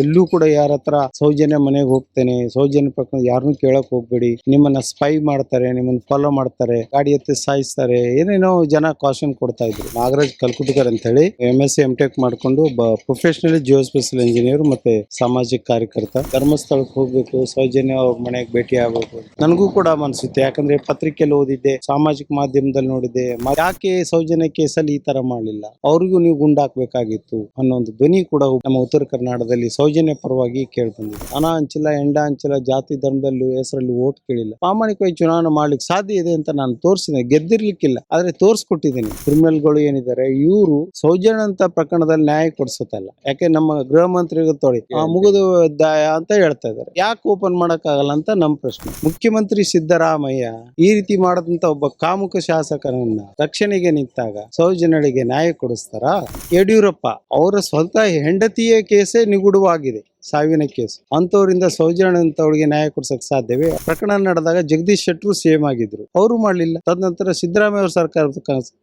ಎಲ್ಲೂ ಕೂಡ ಯಾರ ಹತ್ರ ಸೌಜನ್ಯ ಮನೆಗೆ ಹೋಗ್ತೇನೆ, ಸೌಜನ್ಯ ಪ್ರಕರಣ ಯಾರನ್ನೂ ಕೇಳಕ್ ಹೋಗ್ಬೇಡಿ. ನಿಮ್ಮನ್ನ ಸ್ಪೈ ಮಾಡ್ತಾರೆ, ನಿಮ್ಮನ್ನ ಫಾಲೋ ಮಾಡ್ತಾರೆ, ಗಾಡಿ ಎತ್ತಿ ಸಾಯಿಸ್ತಾರೆ, ಏನೇನೋ ಜನ ಕಾಶನ್ ಕೊಡ್ತಾ ಇದ್ರು. ನಾಗರಾಜ್ ಕಲ್ಕುಟ್ಕರ್ ಅಂತ ಹೇಳಿ ಎಂ ಎಸ್ ಎಂ ಟೆಕ್ ಮಾಡ್ಕೊಂಡು ಪ್ರೊಫೆಷನಲಿ ಜಿಯೋ ಸ್ಪೆಷಲ್ ಇಂಜಿನಿಯರ್ ಮತ್ತೆ ಸಾಮಾಜಿಕ ಕಾರ್ಯಕರ್ತ. ಧರ್ಮಸ್ಥಳಕ್ಕೆ ಹೋಗ್ಬೇಕು, ಸೌಜನ್ಯ ಅವ್ರ ಮನೆಗೆ ಭೇಟಿ ಆಗ್ಬೇಕು ನನಗೂ ಕೂಡ ಮನ್ಸುತ್ತೆ ಯಾಕಂದ್ರೆ ಪತ್ರಿಕೆಯಲ್ಲಿ ಓದಿದ್ದೆ, ಸಾಮಾಜಿಕ ಮಾಧ್ಯಮದಲ್ಲಿ ನೋಡಿದ್ದೆ. ಯಾಕೆ ಸೌಜನ್ಯ ಕೇಸಲ್ಲಿ ಈ ತರ ಮಾಡಲಿಲ್ಲ? ಅವ್ರಿಗೂ ನೀವು ಗುಂಡಾಕ್ಬೇಕಾಗಿತ್ತು ಅನ್ನೋ ಒಂದು ಧ್ವನಿ ಕೂಡ ನಮ್ಮ ಉತ್ತರ ಕರ್ನಾಟಕದಲ್ಲಿ ಸೌಜನ್ಯ ಪರವಾಗಿ ಕೇಳಿ ಬಂದಿದೆ ಹಣ ಹಂಚಿಲ್ಲ ಎಂಡ ಹಂಚಿಲ್ಲ ಜಾತಿ ಧರ್ಮದಲ್ಲೂ ಹೆಸರಲ್ಲಿ ಓಟ್ ಕೇಳಿಲ್ಲ. ಪ್ರಾಮಾಣಿಕವಾಗಿ ಚುನಾವಣೆ ಮಾಡ್ಲಿಕ್ಕೆ ಸಾಧ್ಯ ಇದೆ ಅಂತ ನಾನು ತೋರಿಸಿದೆ. ಗೆದ್ದಿರ್ಲಿಕ್ಕಿಲ್ಲ. ಆದ್ರೆ ತೋರಿಸ್ಕೊಟ್ಟಿದ್ದೀನಿ. ಕ್ರಿಮಿನಲ್ಗಳು ಏನಿದ್ದಾರೆ ಇವರು ಸೌಜನ್ಯ ಅಂತ ಪ್ರಕರಣದಲ್ಲಿ ನ್ಯಾಯ ಕೊಡಿಸುತ್ತಲ್ಲ ಯಾಕೆ ನಮ್ಮ ಗೃಹ ಮಂತ್ರಿಗೂ ತೊಳಿ ದಾಯ ಅಂತ ಹೇಳ್ತಾ ಇದ್ದಾರೆ. ಯಾಕೆ ಓಪನ್ ಆಗಲ್ಲ ಅಂತ ನಮ್ಮ ಪ್ರಶ್ನೆ. ಮುಖ್ಯಮಂತ್ರಿ ಸಿದ್ದರಾಮಯ್ಯ ಈ ರೀತಿ ಮಾಡದಂತ ಒಬ್ಬ ಕಾಮುಕ ಶಾಸಕನನ್ನ ರಕ್ಷಣೆಗೆ ನಿಂತಾಗ ಸೌಜನ್ಯಳಿಗೆ ನ್ಯಾಯ ಕೊಡಿಸ್ತಾರ? ಯಡಿಯೂರಪ್ಪ ಅವರ ಸ್ವಂತ ಹೆಂಡತಿಯ ಕೇಸೇ ನಿಗೂಢವಾಗಿದೆ ಸಾವಿನ ಕೇಸ್. ಅಂತವರಿಂದ ಸೌಜನ್ಯ ಅಂತವಳಿಗೆ ನ್ಯಾಯ ಕೊಡ್ಸಕ್ ಸಾಧ್ಯವೇ? ಪ್ರಕರಣ ನಡೆದಾಗ ಜಗದೀಶ್ ಶೆಟ್ಟರು ಸೇಮ್ ಆಗಿದ್ರು. ಅವರು ಮಾಡ್ಲಿಲ್ಲ. ತದನಂತರ ಸಿದ್ದರಾಮಯ್ಯ ಅವ್ರ ಸರ್ಕಾರ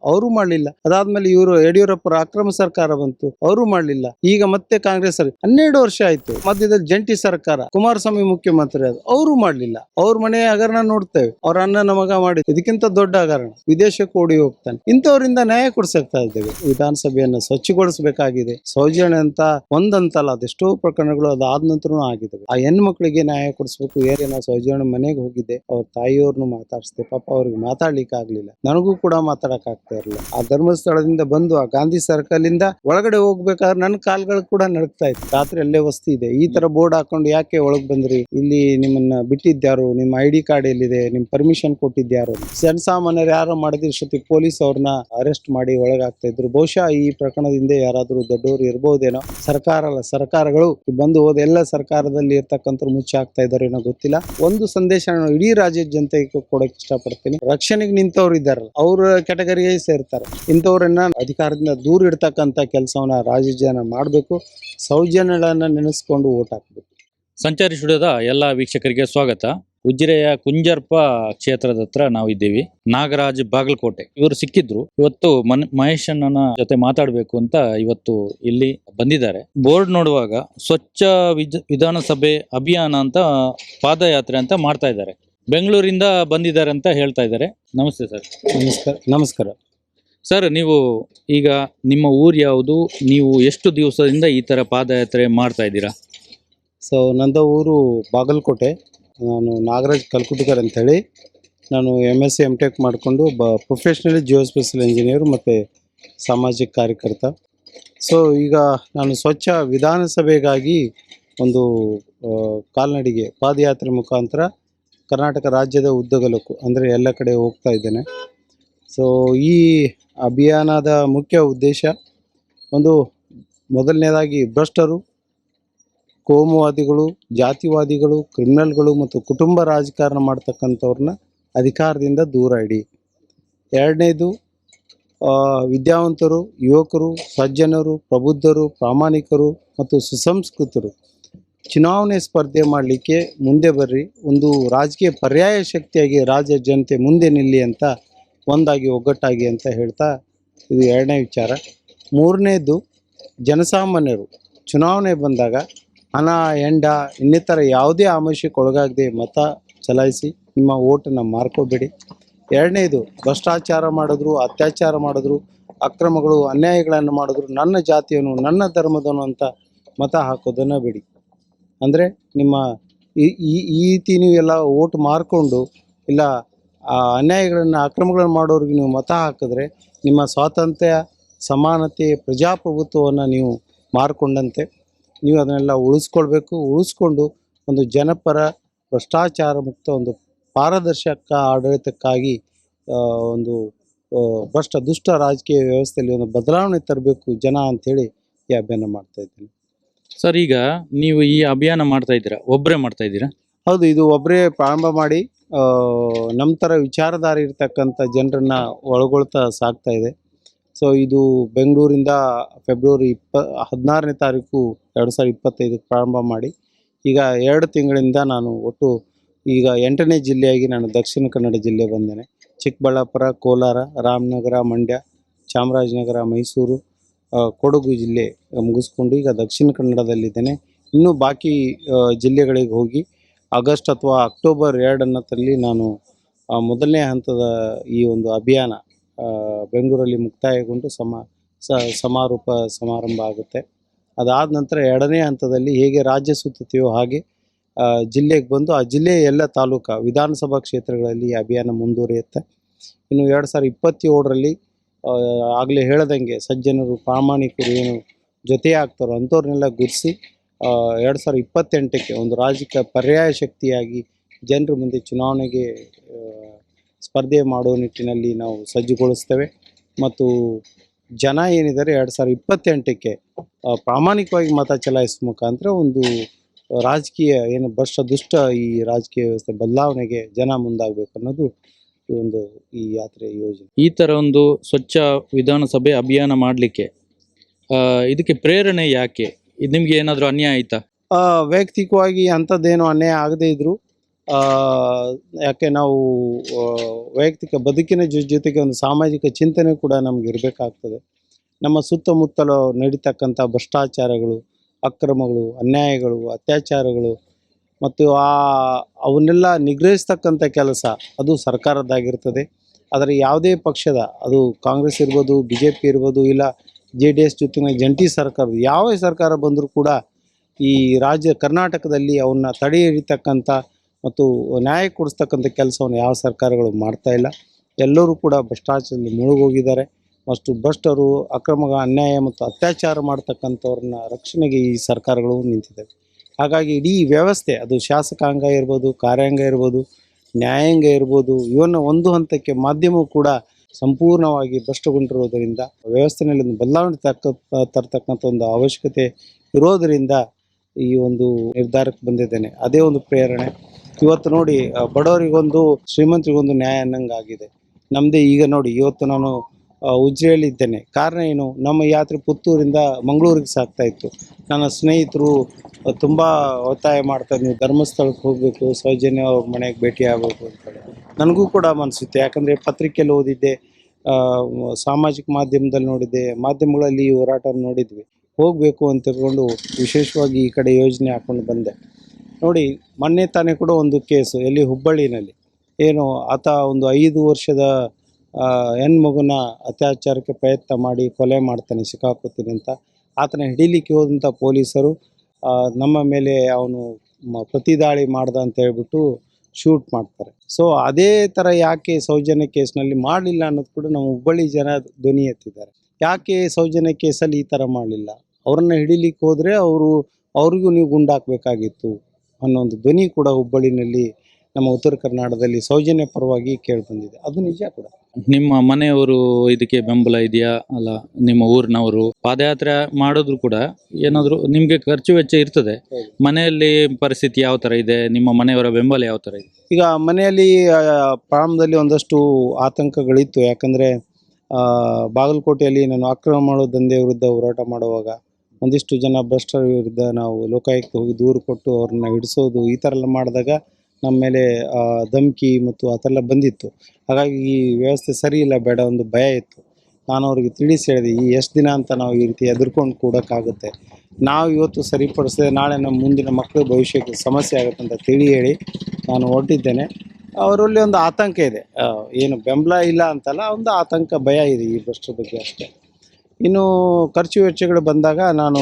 ಅವರು ಮಾಡ್ಲಿಲ್ಲ. ಅದಾದ್ಮೇಲೆ ಇವರು ಯಡಿಯೂರಪ್ಪರ ಅಕ್ರಮ ಸರ್ಕಾರ ಬಂತು. ಅವರು ಮಾಡ್ಲಿಲ್ಲ. ಈಗ ಮತ್ತೆ ಕಾಂಗ್ರೆಸ್ ಹನ್ನೆರಡು ವರ್ಷ ಆಯ್ತು. ಮಧ್ಯದಲ್ಲಿ ಜಂಟಿ ಸರ್ಕಾರ. ಕುಮಾರಸ್ವಾಮಿ ಮುಖ್ಯಮಂತ್ರಿ ಅದು ಅವರು ಮಾಡ್ಲಿಲ್ಲ. ಅವ್ರ ಮನೆ ಹಗರಣ ನೋಡ್ತೇವೆ. ಅವ್ರ ಅಣ್ಣನ ಮಗ ಮಾಡಿ ಇದಕ್ಕಿಂತ ದೊಡ್ಡ ಹಗರಣ. ವಿದೇಶಕ್ಕೆ ಓಡಿ ಹೋಗ್ತಾನೆ. ಇಂಥವರಿಂದ ನ್ಯಾಯ ಕೊಡ್ಸಕ್ತಾ ಇದ್ದೇವೆ ವಿಧಾನಸಭೆಯನ್ನು ಸ್ವಚ್ಛಗೊಳಿಸಬೇಕಾಗಿದೆ. ಸೌಜನ್ಯ ಅಂತ ಒಂದಂತಲ್ಲ. ಅದೆಷ್ಟೋ ಪ್ರಕರಣಗಳು ಅದಾದ ನಂತರ ಆಗಿದ್ದಾವೆ ಆ ಹೆಣ್ಮಕ್ಳಿಗೆ ನ್ಯಾಯ ಕೊಡಿಸ್ಬೇಕು, ಏರಿ ನಾವು ಮನೆಗೆ ಹೋಗಿದ್ದೆ, ಅವ್ರ ತಾಯಿಯವ್ರನ್ನು ಮಾತಾಡಿಸ್ದೆ, ಪಾಪ ಅವ್ರಿಗೆ ಮಾತಾಡ್ಲಿಕ್ಕೆ ಆಗ್ಲಿಲ್ಲ. ನನಗೂ ಕೂಡ ಮಾತಾಡಕ್ ಆಗ್ತಾ ಇರಲಿಲ್ಲ. ಆ ಧರ್ಮಸ್ಥಳದಿಂದ ಬಂದು, ಆ ಗಾಂಧಿ ಸರ್ಕಲ್ ಇಂದ ಒಳಗಡೆ ಹೋಗ್ಬೇಕಾದ್ರೆ ನನ್ನ ಕಾಲ್ಗಳು ಕೂಡ ನಡಕ್ತಾ ಇತ್ತು. ರಾತ್ರಿ ಅಲ್ಲೇ ವಸ್ತಿ ಇದೆ. ಈ ತರ ಬೋರ್ಡ್ ಹಾಕೊಂಡು ಯಾಕೆ ಒಳಗ್ ಬಂದ್ರಿ? ಇಲ್ಲಿ ನಿಮ್ಮನ್ನ ಬಿಟ್ಟಿದ್ಯಾರು ನಿಮ್ಮ ಐ ಡಿ ಕಾರ್ಡ್ ಎಲ್ಲಿದೆ? ನಿಮ್ ಪರ್ಮಿಷನ್ ಕೊಟ್ಟಿದ್ಯಾರು ಜನಸಾಮಾನ್ಯರು ಯಾರು ಮಾಡಿದ್ರು ಇಷ್ಟೊತ್ತಿ ಪೊಲೀಸ್ ಅವ್ರನ್ನ ಅರೆಸ್ಟ್ ಮಾಡಿ ಒಳಗಾಗ್ತಾ ಇದ್ರು. ಬಹುಶಃ ಈ ಪ್ರಕರಣದಿಂದ ಯಾರಾದ್ರೂ ದೊಡ್ಡವರು ಇರ್ಬೋದೇನೋ. ಸರ್ಕಾರ ಅಲ್ಲ, ಸರ್ಕಾರಗಳು ಬಂದು ಹೋದ ಎಲ್ಲ ಸರ್ಕಾರದಲ್ಲಿ ಇರ್ತಕ್ಕಂಥ ಮುಚ್ಚಿ ಹಾಕ್ತಾ ಇದಾರೆ ಏನೋ ಗೊತ್ತಿಲ್ಲ. ಒಂದು ಸಂದೇಶ ನಾನು ಇಡೀ ರಾಜ್ಯದ ಜನತೆಗೆ ಕೊಡಕ್ ಇಷ್ಟಪಡ್ತೀನಿ. ರಕ್ಷಣೆಗೆ ನಿಂತವ್ರು ಇದ್ದಾರಲ್ಲ ಅವ್ರ ಕೆಟಗರಿಗೆ ಸೇರ್ತಾರೆ. ಇಂಥವ್ರನ್ನ ಅಧಿಕಾರದಿಂದ ದೂರ ಇಡ್ತಕ್ಕಂಥ ಕೆಲಸವನ್ನ ರಾಜ್ಯ ಜನ ಮಾಡಬೇಕು. ಸೌಜನ್ಯಗಳನ್ನ ನೆನೆಸ್ಕೊಂಡು ಓಟ್ ಹಾಕ್ಬೇಕು. ಸಂಚಾರಿ ಸ್ಟುಡಿಯೋದ ಎಲ್ಲ ವೀಕ್ಷಕರಿಗೆ ಸ್ವಾಗತ. ಉಜಿರೆಯ ಕುಂಜರ್ಪ ಕ್ಷೇತ್ರದ ಹತ್ರ ನಾವು ಇದ್ದೀವಿ. ನಾಗರಾಜ್ ಬಾಗಲಕೋಟೆ. ಇವರು ಸಿಕ್ಕಿದ್ರು. ಇವತ್ತು ಮನ್ ಮಹೇಶ್ ಅಣ್ಣನ ಜೊತೆ ಮಾತಾಡಬೇಕು ಅಂತ ಇವತ್ತು ಇಲ್ಲಿ ಬಂದಿದ್ದಾರೆ. ಬೋರ್ಡ್ ನೋಡುವಾಗ ಸ್ವಚ್ಛ ವಿಧಾನಸಭೆ ಅಭಿಯಾನ ಅಂತ ಪಾದಯಾತ್ರೆ ಅಂತ ಮಾಡ್ತಾ ಇದ್ದಾರೆ. ಬೆಂಗಳೂರಿಂದ ಬಂದಿದ್ದಾರೆ ಅಂತ ಹೇಳ್ತಾ ಇದ್ದಾರೆ. ನಮಸ್ತೆ ಸರ್. ನಮಸ್ಕಾರ ನಮಸ್ಕಾರ. ಸರ್ ನೀವು ಈಗ ನಿಮ್ಮ ಊರು ಯಾವುದು? ನೀವು ಎಷ್ಟು ದಿವಸದಿಂದ ಈ ತರ ಪಾದಯಾತ್ರೆ ಮಾಡ್ತಾ ಇದ್ದೀರಾ? ಸೊ ನಂದ ಊರು ಬಾಗಲಕೋಟೆ. ನಾನು ನಾಗರಾಜ್ ಕಲ್ಕುಟಿಕರ್ ಅಂತೇಳಿ. ನಾನು M S C M tech ಮಾಡಿಕೊಂಡು ಬ ಪ್ರೊಫೆಷ್ನಲಿ ಜಿಯೋ ಸ್ಪೆಷಲ್ ಇಂಜಿನಿಯರ್ ಮತ್ತು ಸಾಮಾಜಿಕ ಕಾರ್ಯಕರ್ತ. ಸೊ ಈಗ ನಾನು ಸ್ವಚ್ಛ ವಿಧಾನಸಭೆಗಾಗಿ ಒಂದು ಕಾಲ್ನಡಿಗೆ, ಪಾದಯಾತ್ರೆ ಮುಖಾಂತರ ಕರ್ನಾಟಕ ರಾಜ್ಯದ ಉದ್ದಗಲಕ್ಕೂ, ಅಂದರೆ ಎಲ್ಲ ಕಡೆ ಹೋಗ್ತಾ ಇದ್ದೇನೆ. ಸೊ ಈ ಅಭಿಯಾನದ ಮುಖ್ಯ ಉದ್ದೇಶ ಒಂದು ಮೊದಲನೇದಾಗಿ ಭ್ರಷ್ಟರು ಕೋಮುವಾದಿಗಳು, ಜಾತಿವಾದಿಗಳು, ಕ್ರಿಮಿನಲ್ಗಳು ಮತ್ತು ಕುಟುಂಬ ರಾಜಕಾರಣ ಮಾಡ್ತಕ್ಕಂಥವ್ರನ್ನ ಅಧಿಕಾರದಿಂದ ದೂರ ಇಡಿ. ಎರಡನೇದು ವಿದ್ಯಾವಂತರು, ಯುವಕರು, ಸಜ್ಜನರು, ಪ್ರಬುದ್ಧರು, ಪ್ರಾಮಾಣಿಕರು ಮತ್ತು ಸುಸಂಸ್ಕೃತರು. ಚುನಾವಣೆ ಸ್ಪರ್ಧೆ ಮಾಡಲಿಕ್ಕೆ ಮುಂದೆ ಬರ್ರಿ. ಒಂದು ರಾಜಕೀಯ ಪರ್ಯಾಯ ಶಕ್ತಿಯಾಗಿ ರಾಜ್ಯ ಜನತೆ ಮುಂದೆ ನಿಲ್ಲಿ ಅಂತ, ಒಂದಾಗಿ ಒಗ್ಗಟ್ಟಾಗಿ ಅಂತ ಹೇಳ್ತಾ ಇದು ಎರಡನೇ ವಿಚಾರ. ಮೂರನೇದು, ಜನಸಾಮಾನ್ಯರು. ಚುನಾವಣೆ ಬಂದಾಗ ಹಣ ಎಂಡ ಇನ್ನಿತರ ಯಾವುದೇ ಆಮಿಷಕ್ಕೆ ಒಳಗಾಗದೆ ಮತ ಚಲಾಯಿಸಿ ನಿಮ್ಮ ಓಟನ್ನು ಮಾರ್ಕೋಬೇಡಿ. ಎರಡನೇದು, ಭ್ರಷ್ಟಾಚಾರ ಮಾಡಿದ್ರು, ಅತ್ಯಾಚಾರ ಮಾಡಿದ್ರು, ಅಕ್ರಮಗಳು, ಅನ್ಯಾಯಗಳನ್ನು ಮಾಡಿದ್ರು, ನನ್ನ ಜಾತಿಯನ್ನು, ನನ್ನ ಧರ್ಮದವನು ಅಂತ ಮತ ಹಾಕೋದನ್ನು ಬಿಡಿ. ಅಂದರೆ ನಿಮ್ಮ ಈ, ಈ- ರೀತಿ ನೀವು ಎಲ್ಲ ಓಟ್ ಮಾರ್ಕೊಂಡು ಇಲ್ಲ, ಆ, ಅನ್ಯಾಯಗಳನ್ನು, ಅಕ್ರಮಗಳನ್ನು ಮಾಡೋರಿಗೆ ನೀವು ಮತ ಹಾಕಿದ್ರೆ ನಿಮ್ಮ ಸ್ವಾತಂತ್ರ್ಯ, ಸಮಾನತೆ, ಪ್ರಜಾಪ್ರಭುತ್ವವನ್ನು ನೀವು ಮಾರ್ಕೊಂಡಂತೆ. ನೀವು ಅದನ್ನೆಲ್ಲ ಉಳಿಸ್ಕೊಳ್ಬೇಕು ಉಳಿಸ್ಕೊಂಡು ಒಂದು ಜನಪರ ಭ್ರಷ್ಟಾಚಾರ ಮುಕ್ತ ಒಂದು ಪಾರದರ್ಶಕ ಆಡಳಿತಕ್ಕಾಗಿ ಒಂದು ಭ್ರಷ್ಟ ದುಷ್ಟ ರಾಜಕೀಯ ವ್ಯವಸ್ಥೆಯಲ್ಲಿ ಒಂದು ಬದಲಾವಣೆ ತರಬೇಕು ಜನ ಅಂಥೇಳಿ ಈ ಅಭಿಯಾನ ಮಾಡ್ತಾ ಇದ್ದೀನಿ. ಸರ್ ಈಗ ನೀವು ಈ ಅಭಿಯಾನ ಮಾಡ್ತಾ ಇದ್ದೀರಾ? ಒಬ್ಬರೇ ಮಾಡ್ತಾ ಇದ್ದೀರಾ? ಹೌದು ಇದು ಒಬ್ಬರೇ ಪ್ರಾರಂಭ ಮಾಡಿ ನಮ್ಮ ಥರ ವಿಚಾರಧಾರೆ ಇರ್ತಕ್ಕಂಥ ಜನರನ್ನ ಒಳಗೊಳ್ತಾ ಸಾಗ್ತಾ ಇದೆ. ಸೊ ಇದು ಬೆಂಗಳೂರಿಂದ ಫೆಬ್ರವರಿ ಇಪ್ಪ, ಹದಿನಾರನೇ ತಾರೀಕು ಎರಡು ಸಾವಿರದ ಇಪ್ಪತ್ತೈದಕ್ಕೆ ಪ್ರಾರಂಭ ಮಾಡಿ. ಈಗ ಎರಡು ತಿಂಗಳಿಂದ ನಾನು ಒಟ್ಟು ಈಗ ಎಂಟನೇ ಜಿಲ್ಲೆಯಾಗಿ ನಾನು ದಕ್ಷಿಣ ಕನ್ನಡ ಜಿಲ್ಲೆ ಬಂದೇನೆ. ಚಿಕ್ಕಬಳ್ಳಾಪುರ, ಕೋಲಾರ, ರಾಮನಗರ, ಮಂಡ್ಯ, ಚಾಮರಾಜನಗರ, ಮೈಸೂರು ಕೊಡಗು ಜಿಲ್ಲೆ ಮುಗಿಸ್ಕೊಂಡು ಈಗ ದಕ್ಷಿಣ ಕನ್ನಡದಲ್ಲಿದ್ದೇನೆ. ಇನ್ನೂ ಬಾಕಿ ಜಿಲ್ಲೆಗಳಿಗೆ ಹೋಗಿ ಆಗಸ್ಟ್ ಅಥವಾ ಅಕ್ಟೋಬರ್ ಎರಡನ್ನತ್ತರಲ್ಲಿ ನಾನು ಮೊದಲನೇ ಹಂತದ ಈ ಒಂದು ಅಭಿಯಾನ ಬೆಂಗಳೂರಲ್ಲಿ ಮುಕ್ತಾಯಗೊಂಡು ಸಮ ಸಮಾರೋಪ ಸಮಾರಂಭ ಆಗುತ್ತೆ. ಅದಾದ ನಂತರ ಎರಡನೇ ಹಂತದಲ್ಲಿ ಹೇಗೆ ರಾಜ್ಯ ಸುತ್ತುತ್ತೆಯೋ ಹಾಗೆ ಜಿಲ್ಲೆಗೆ ಬಂದು ಆ ಜಿಲ್ಲೆಯ ಎಲ್ಲ ತಾಲೂಕು, ವಿಧಾನಸಭಾ ಕ್ಷೇತ್ರಗಳಲ್ಲಿ ಈ ಅಭಿಯಾನ ಮುಂದುವರಿಯುತ್ತೆ. ಇನ್ನು ಎರಡು ಸಾವಿರದ ಇಪ್ಪತ್ತೇಳರಲ್ಲಿ ಆಗಲೇ ಹೇಳ್ದಂಗೆ ಸಜ್ಜನರು, ಪ್ರಾಮಾಣಿಕರು ಏನು ಜೊತೆ ಆಗ್ತಾರೋ ಅಂಥವ್ರನ್ನೆಲ್ಲ ಗುರ್ಸಿ ಎರಡು ಸಾವಿರದ ಇಪ್ಪತ್ತೆಂಟಕ್ಕೆ ಒಂದು ರಾಜಕೀಯ ಪರ್ಯಾಯ ಶಕ್ತಿಯಾಗಿ ಜನರ ಮುಂದೆ ಚುನಾವಣೆಗೆ ಸ್ಪರ್ಧೆ ಮಾಡುವ ನಿಟ್ಟಿನಲ್ಲಿ ನಾವು ಸಜ್ಜುಗೊಳಿಸ್ತೇವೆ. ಮತ್ತು ಜನ ಏನಿದ್ದಾರೆ ಎರಡು ಸಾವಿರದ ಇಪ್ಪತ್ತೆಂಟಕ್ಕೆ ಪ್ರಾಮಾಣಿಕವಾಗಿ ಮತ ಚಲಾಯಿಸುವ ಮುಖಾಂತರ ಒಂದು ರಾಜಕೀಯ ಏನು ಭ್ರಷ್ಟ ದುಷ್ಟ ಈ ರಾಜಕೀಯ ವ್ಯವಸ್ಥೆ ಬದಲಾವಣೆಗೆ ಜನ ಮುಂದಾಗಬೇಕು ಅನ್ನೋದು ಈ ಒಂದು ಈ ಯಾತ್ರೆ ಯೋಜನೆ. ಈ ಥರ ಒಂದು ಸ್ವಚ್ಛ ವಿಧಾನಸಭೆ ಅಭಿಯಾನ ಮಾಡಲಿಕ್ಕೆ ಇದಕ್ಕೆ ಪ್ರೇರಣೆ ಯಾಕೆ? ಇದು ನಿಮ್ಗೆ ಏನಾದರೂ ಅನ್ಯಾಯ ಆಯಿತಾ? ಆ, ವೈಯಕ್ತಿಕವಾಗಿ ಅಂಥದ್ದೇನು ಅನ್ಯಾಯ ಆಗದೇ ಇದ್ದರೂ ಯಾಕೆ ನಾವು ವೈಯಕ್ತಿಕ ಬದುಕಿನ ಜೊ, ಜೊತೆಗೆ ಒಂದು ಸಾಮಾಜಿಕ ಚಿಂತನೆ ಕೂಡ ನಮ್ಗೆ ಇರಬೇಕಾಗ್ತದೆ. ನಮ್ಮ ಸುತ್ತಮುತ್ತಲು ನಡೀತಕ್ಕಂಥ ಭ್ರಷ್ಟಾಚಾರಗಳು, ಅಕ್ರಮಗಳು, ಅನ್ಯಾಯಗಳು, ಅತ್ಯಾಚಾರಗಳು ಮತ್ತು ಆ, ಅವನ್ನೆಲ್ಲ ನಿಗ್ರಹಿಸ್ತಕ್ಕಂಥ ಕೆಲಸ ಅದು ಸರ್ಕಾರದ್ದಾಗಿರ್ತದೆ. ಆದರೆ ಯಾವುದೇ ಪಕ್ಷದ, ಅದು ಕಾಂಗ್ರೆಸ್ ಇರ್ಬೋದು ಬಿ ಜೆ ಪಿ ಇರ್ಬೋದು, ಇಲ್ಲ ಜೆ ಡಿ ಎಸ್ ಜೊತೆಗಿನ ಜಂಟಿ ಸರ್ಕಾರ ಯಾವ ಸರ್ಕಾರ ಬಂದರೂ ಕೂಡ ಈ ರಾಜ್ಯ, ಕರ್ನಾಟಕದಲ್ಲಿ ಅವನ್ನ ತಡೆ ಹಿಡಿತಕ್ಕಂಥ ಮತ್ತು ನ್ಯಾಯ ಕೊಡಿಸ್ತಕ್ಕಂಥ ಕೆಲಸವನ್ನು ಯಾವ ಸರ್ಕಾರಗಳು ಮಾಡ್ತಾ ಇಲ್ಲ. ಎಲ್ಲರೂ ಕೂಡ ಭ್ರಷ್ಟಾಚಾರದಲ್ಲಿ ಮುಳುಗೋಗಿದ್ದಾರೆ. ಅಷ್ಟು ಭ್ರಷ್ಟರು ಅಕ್ರಮ ಅನ್ಯಾಯ ಮತ್ತು ಅತ್ಯಾಚಾರ ಮಾಡ್ತಕ್ಕಂಥವ್ರನ್ನ ರಕ್ಷಣೆಗೆ ಈ ಸರ್ಕಾರಗಳು ನಿಂತಿದ್ದಾವೆ. ಹಾಗಾಗಿ ಇಡೀ ವ್ಯವಸ್ಥೆ ಅದು ಶಾಸಕಾಂಗ ಇರ್ಬೋದು, ಕಾರ್ಯಾಂಗ ಇರ್ಬೋದು, ನ್ಯಾಯಾಂಗ ಇರ್ಬೋದು, ಇವನ್ನ ಒಂದು ಹಂತಕ್ಕೆ ಮಾಧ್ಯಮವು ಕೂಡ ಸಂಪೂರ್ಣವಾಗಿ ಭ್ರಷ್ಟಗೊಂಡಿರೋದರಿಂದ ವ್ಯವಸ್ಥೆಯಲ್ಲಿ ಒಂದು ಬದಲಾವಣೆ ತಕ್ಕ, ತರ್ತಕ್ಕಂಥ ಒಂದು ಅವಶ್ಯಕತೆ ಇರೋದರಿಂದ ಈ ಒಂದು ನಿರ್ಧಾರಕ್ಕೆ ಬಂದಿದ್ದೇನೆ. ಅದೇ ಒಂದು ಪ್ರೇರಣೆ. ಇವತ್ತು ನೋಡಿ ಬಡವರಿಗೊಂದು ಶ್ರೀಮಂತರಿಗೊಂದು ನ್ಯಾಯ ಅನ್ನಂಗೆ ಆಗಿದೆ ಈಗ ನೋಡಿ ಇವತ್ತು ನಾನು ಆ, ಉಜ್ರೆಯಲ್ಲಿ ಇದ್ದೇನೆ ಕಾರಣ ಏನು? ನಮ್ಮ ಯಾತ್ರೆ ಪುತ್ತೂರಿಂದ ಮಂಗಳೂರಿಗೆ ಸಾಗ್ತಾ ಇತ್ತು. ನನ್ನ ಸ್ನೇಹಿತರು ತುಂಬ ಒತ್ತಾಯ ಮಾಡ್ತಾರೆ ನೀವು ಧರ್ಮಸ್ಥಳಕ್ಕೆ ಹೋಗಬೇಕು ಸೌಜನ್ಯ ಮನೆಗೆ ಭೇಟಿ ಆಗಬೇಕು ಅಂತೇಳಿ ನನಗೂ ಕೂಡ ಮನಸ್ಸಿತ್ತು ಯಾಕಂದರೆ ಪತ್ರಿಕೆಯಲ್ಲಿ ಓದಿದ್ದೆ ಸಾಮಾಜಿಕ ಮಾಧ್ಯಮದಲ್ಲಿ ನೋಡಿದ್ದೆ ಮಾಧ್ಯಮಗಳಲ್ಲಿ ಈ ಹೋರಾಟ ನೋಡಿದ್ವಿ. ಹೋಗಬೇಕು ಅಂತ ತಿಳ್ಕೊಂಡು ವಿಶೇಷವಾಗಿ ಈ ಕಡೆ ಯೋಜನೆ ಹಾಕೊಂಡು ಬಂದೆ. ನೋಡಿ, ಮೊನ್ನೆ ತಾನೇ ಕೂಡ ಒಂದು ಕೇಸು, ಎಲ್ಲಿ ಹುಬ್ಬಳ್ಳಿನಲ್ಲಿ. ಏನು, ಆತ ಒಂದು ಐದು ವರ್ಷದ ಹೆಣ್ಮಗುನ ಅತ್ಯಾಚಾರಕ್ಕೆ ಪ್ರಯತ್ನ ಮಾಡಿ ಕೊಲೆ ಮಾಡ್ತಾನೆ ಸಿಕ್ಕಾಕೋತೀನಿ ಅಂತ. ಆತನ ಹಿಡಿಲಿಕ್ಕೆ ಹೋದಂಥ ಪೊಲೀಸರು ನಮ್ಮ ಮೇಲೆ ಅವನು ಪ್ರತಿದಾಳಿ ಮಾಡ್ದ ಅಂತ ಹೇಳ್ಬಿಟ್ಟು ಶೂಟ್ ಮಾಡ್ತಾರೆ. ಸೊ, ಅದೇ ಥರ ಯಾಕೆ ಸೌಜನ್ಯ ಕೇಸ್ನಲ್ಲಿ ಮಾಡಲಿಲ್ಲ ಅನ್ನೋದು ಕೂಡ ನಮ್ಮ ಹುಬ್ಬಳ್ಳಿ ಜನ ಧ್ವನಿ ಎತ್ತಿದ್ದಾರೆ. ಯಾಕೆ ಸೌಜನ್ಯ ಕೇಸಲ್ಲಿ ಈ ಥರ ಮಾಡಲಿಲ್ಲ? ಅವ್ರನ್ನ ಹಿಡಿಲಿಕ್ಕೆ ಹೋದರೆ ಅವರು, ಅವ್ರಿಗೂ ನೀವು ಗುಂಡಾಕಬೇಕಾಗಿತ್ತು. ಅನ್ನೋ ಒಂದು ಧ್ವನಿ ಕೂಡ ಹುಬ್ಬಳ್ಳಿನಲ್ಲಿ ನಮ್ಮ ಉತ್ತರ ಕರ್ನಾಟಕದಲ್ಲಿ ಸೌಜನ್ಯ ಪರವಾಗಿ ಕೇಳಿ ಬಂದಿದೆ. ಅದು ನಿಜ ಕೂಡ. ನಿಮ್ಮ ಮನೆಯವರು ಇದಕ್ಕೆ ಬೆಂಬಲ ಇದೆಯಾ? ಅಲ್ಲ ನಿಮ್ಮ ಊರಿನವರು ಪಾದಯಾತ್ರೆ ಮಾಡಿದ್ರು ಕೂಡ ಏನಾದರೂ ನಿಮಗೆ ಖರ್ಚು ವೆಚ್ಚ ಇರ್ತದೆ. ಮನೆಯಲ್ಲಿ ಪರಿಸ್ಥಿತಿ ಯಾವ ಥರ ಇದೆ? ನಿಮ್ಮ ಮನೆಯವರ ಬೆಂಬಲ ಯಾವ ಥರ ಇದೆ? ಈಗ ಮನೆಯಲ್ಲಿ ಪ್ರಾರಂಭದಲ್ಲಿ ಒಂದಷ್ಟು ಆತಂಕಗಳಿತ್ತು. ಯಾಕಂದರೆ ಬಾಗಲಕೋಟೆಯಲ್ಲಿ ನಾನು ಅಕ್ರಮ ಮಾಡೋ ದಂಧೆ ವಿರುದ್ಧ ಹೋರಾಟ ಮಾಡುವಾಗ ಒಂದಿಷ್ಟು ಜನ ಭ್ರಷ್ಟರ ವಿರುದ್ಧ ನಾವು ಲೋಕಾಯುಕ್ತ ಹೋಗಿ ದೂರು ಕೊಟ್ಟು ಅವ್ರನ್ನ ಹಿಡಿಸೋದು ಈ ಥರ ಎಲ್ಲ ಮಾಡಿದಾಗ ನಮ್ಮ ಮೇಲೆ ಧಮಕಿ ಮತ್ತು ಆ ಥರ ಬಂದಿತ್ತು. ಹಾಗಾಗಿ ಈ ವ್ಯವಸ್ಥೆ ಸರಿ ಇಲ್ಲ, ಬೇಡ ಒಂದು ಭಯ ಇತ್ತು. ನಾನು ಅವ್ರಿಗೆ ತಿಳಿಸಿ ಹೇಳಿದೆ, ಈ ಎಷ್ಟು ದಿನ ಅಂತ ನಾವು ಈ ರೀತಿ ಎದುರ್ಕೊಂಡು ಕೂಡೋಕ್ಕಾಗುತ್ತೆ. ನಾವು ಇವತ್ತು ಸರಿಪಡಿಸಿದ್ರೆ ನಾಳೆ ನಮ್ಮ ಮುಂದಿನ ಮಕ್ಕಳ ಭವಿಷ್ಯಕ್ಕೆ ಸಮಸ್ಯೆ ಆಗುತ್ತೆ ಅಂತ ತಿಳಿ ಹೇಳಿ ನಾನು ಹೊರಟಿದ್ದೇನೆ. ಅವರಲ್ಲಿ ಒಂದು ಆತಂಕ ಇದೆ. ಏನು ಬೆಂಬಲ ಇಲ್ಲ ಅಂತಲ್ಲ, ಒಂದು ಆತಂಕ, ಭಯ ಇದೆ ಈ ಭ್ರಷ್ಟರ ಬಗ್ಗೆ ಅಷ್ಟೇ. ಇನ್ನು ಖರ್ಚು ವೆಚ್ಚಗಳು ಬಂದಾಗ ನಾನು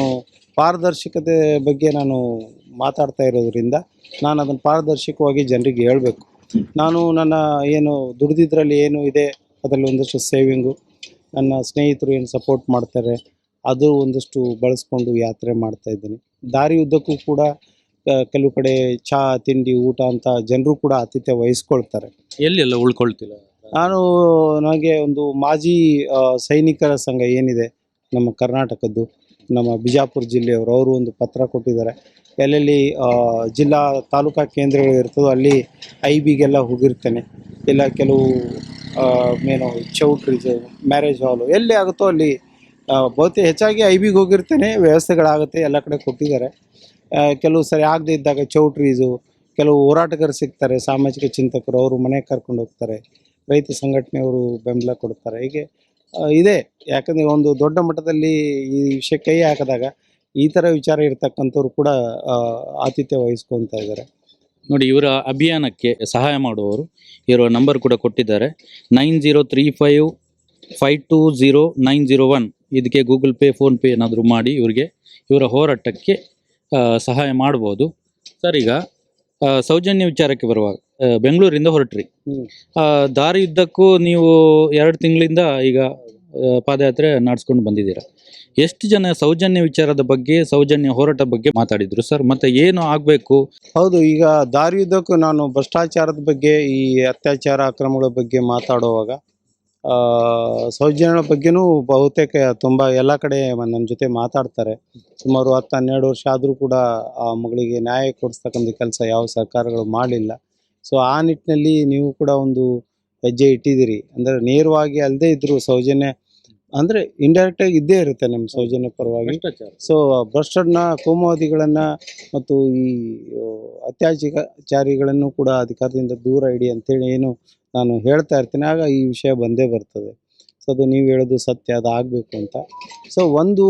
ಪಾರದರ್ಶಕತೆ ಬಗ್ಗೆ ನಾನು ಮಾತಾಡ್ತಾ ಇರೋದ್ರಿಂದ ನಾನು ಅದನ್ನು ಪಾರದರ್ಶಕವಾಗಿ ಜನರಿಗೆ ಹೇಳಬೇಕು. ನಾನು ನನ್ನ ಏನು ದುಡಿದಿದ್ರಲ್ಲಿ ಏನು ಇದೆ, ಅದರಲ್ಲಿ ಒಂದಷ್ಟು ಸೇವಿಂಗು ನನ್ನ ಸ್ನೇಹಿತರು ಏನು ಸಪೋರ್ಟ್ ಮಾಡ್ತಾರೆ, ಅದು ಒಂದಷ್ಟು ಬಳಸ್ಕೊಂಡು ಯಾತ್ರೆ ಮಾಡ್ತಾ ಇದ್ದೀನಿ. ದಾರಿ ಉದ್ದಕ್ಕೂ ಕೂಡ ಕೆಲವು ಕಡೆ ಚಹಾ ತಿಂಡಿ, ಊಟ ಅಂತ ಜನರು ಕೂಡ ಆತಿಥ್ಯ ವಹಿಸ್ಕೊಳ್ತಾರೆ. ಎಲ್ಲೆಲ್ಲ ಉಳ್ಕೊಳ್ತಿಲ್ಲ ನಾನು ನನಗೆ ಒಂದು ಮಾಜಿ ಸೈನಿಕರ ಸಂಘ ಏನಿದೆ, ನಮ್ಮ ಕರ್ನಾಟಕದ್ದು, ನಮ್ಮ ಬಿಜಾಪುರ ಜಿಲ್ಲೆಯವರು, ಅವರು ಒಂದು ಪತ್ರ ಕೊಟ್ಟಿದ್ದಾರೆ. ಎಲ್ಲೆಲ್ಲಿ ಜಿಲ್ಲಾ ತಾಲೂಕಾ ಕೇಂದ್ರಗಳು ಇರ್ತದೋ, ಅಲ್ಲಿ ಐ ಬಿಗೆಲ್ಲ ಹೋಗಿರ್ತೇನೆ. ಇಲ್ಲ ಕೆಲವು ಏನು ಚೌಟ್ರಿ ಮ್ಯಾರೇಜ್ ಹಾಲು ಎಲ್ಲಿ ಆಗುತ್ತೋ ಅಲ್ಲಿ ಬಹುತೇಕ ಹೆಚ್ಚಾಗಿ ಐ ಬಿಗೆ ಹೋಗಿರ್ತೇನೆ, ವ್ಯವಸ್ಥೆಗಳಾಗುತ್ತೆ, ಎಲ್ಲ ಕಡೆ ಕೊಟ್ಟಿದ್ದಾರೆ. ಕೆಲವು ಸರಿ ಆಗದೆ ಇದ್ದಾಗ ಚೌಟ್ರೀಸು ಕೆಲವು ಹೋರಾಟಗಾರರು ಸಿಗ್ತಾರೆ, ಸಾಮಾಜಿಕ ಚಿಂತಕರು, ಅವರು ಮನೆಗೆ ಕರ್ಕೊಂಡು ಹೋಗ್ತಾರೆ. ರೈತ ಸಂಘಟನೆಯವರು ಬೆಂಬಲ ಕೊಡ್ತಾರೆ ಹೀಗೆ ಇದೆ. ಯಾಕಂದರೆ ಒಂದು ದೊಡ್ಡ ಮಟ್ಟದಲ್ಲಿ ಈ ವಿಷಯ ಕೈ ಹಾಕಿದಾಗ ಈ ಥರ ವಿಚಾರ ಇರ್ತಕ್ಕಂಥವ್ರು ಕೂಡ ಆತಿಥ್ಯ ವಹಿಸ್ಕೊತಾ ಇದ್ದಾರೆ. ನೋಡಿ, ಇವರ ಅಭಿಯಾನಕ್ಕೆ ಸಹಾಯ ಮಾಡುವವರು ಇವರ ನಂಬರ್ ಕೂಡ ಕೊಟ್ಟಿದ್ದಾರೆ. Nine zero three five five two zero nine zero one ಇದಕ್ಕೆ ಗೂಗಲ್ ಪೇ ಫೋನ್ಪೇ ಏನಾದರೂ ಮಾಡಿ ಇವರಿಗೆ ಇವರ ಹೋರಾಟಕ್ಕೆ ಸಹಾಯ ಮಾಡ್ಬೋದು. ಸರ್, ಈಗ ಸೌಜನ್ಯ ವಿಚಾರಕ್ಕೆ ಬರುವಾಗ ಬೆಂಗಳೂರಿಂದ ಹೊರಟ್ರಿ. ಆ, ದಾರಿ ಇದ್ದಕ್ಕೂ ನೀವು ಎರಡು ತಿಂಗಳಿಂದ ಈಗ ಪಾದಯಾತ್ರೆ ನಡೆಸ್ಕೊಂಡು ಬಂದಿದ್ದೀರಾ. ಎಷ್ಟು ಜನ ಸೌಜನ್ಯ ವಿಚಾರದ ಬಗ್ಗೆ ಸೌಜನ್ಯ ಹೋರಾಟ ಬಗ್ಗೆ ಮಾತಾಡಿದ್ರು ಸರ್? ಮತ್ತೆ ಏನು ಆಗಬೇಕು? ಹೌದು ಈಗ ದಾರಿಯುದ್ದಕ್ಕೂ ನಾನು ಭ್ರಷ್ಟಾಚಾರದ ಬಗ್ಗೆ ಈ ಅತ್ಯಾಚಾರ ಅಕ್ರಮಗಳ ಬಗ್ಗೆ ಮಾತಾಡುವಾಗ ಆ, ಸೌಜನ್ಯಗಳ ಬಗ್ಗೆನೂ ಬಹುತೇಕ ತುಂಬ ಎಲ್ಲ ಕಡೆ ನನ್ನ ಜೊತೆ ಮಾತಾಡ್ತಾರೆ. ಸುಮಾರು ಹತ್ತು ಹನ್ನೆರಡು ವರ್ಷ ಆದರೂ ಕೂಡ ಆ ಮಗಳಿಗೆ ನ್ಯಾಯ ಕೊಡಿಸ್ತಕ್ಕಂಥ ಕೆಲಸ ಯಾವ ಸರ್ಕಾರಗಳು ಮಾಡಲಿಲ್ಲ ಸೊ ಆ ನಿಟ್ಟಿನಲ್ಲಿ ನೀವು ಕೂಡ ಒಂದು ಹೆಜ್ಜೆ ಇಟ್ಟಿದ್ದೀರಿ. ಅಂದರೆ ನೇರವಾಗಿ ಅಲ್ಲದೆ ಇದ್ದರೂ ಸೌಜನ್ಯ ಅಂದರೆ ಇಂಡೈರೆಕ್ಟಾಗಿ ಇದ್ದೇ ಇರುತ್ತೆ ನಮ್ಮ ಸೌಜನ್ಯ ಪರವಾಗಿ. ಸೊ ಭ್ರಷ್ಟರನ್ನ ಕೋಮವಾದಿಗಳನ್ನು ಮತ್ತು ಈ ಅತ್ಯಾಚಾರಿಗಳನ್ನು ಕೂಡ ಅಧಿಕಾರದಿಂದ ದೂರ ಇಡಿ ಅಂತೇಳಿ ಏನು ನಾನು ಹೇಳ್ತಾ ಇರ್ತೀನಿ. ಆಗ ಈ ವಿಷಯ ಬಂದೇ ಬರ್ತದೆ. ಸೊ ಅದು ನೀವು ಹೇಳೋದು ಸತ್ಯ ಅದು ಆಗಬೇಕು ಅಂತ. ಸೊ ಒಂದು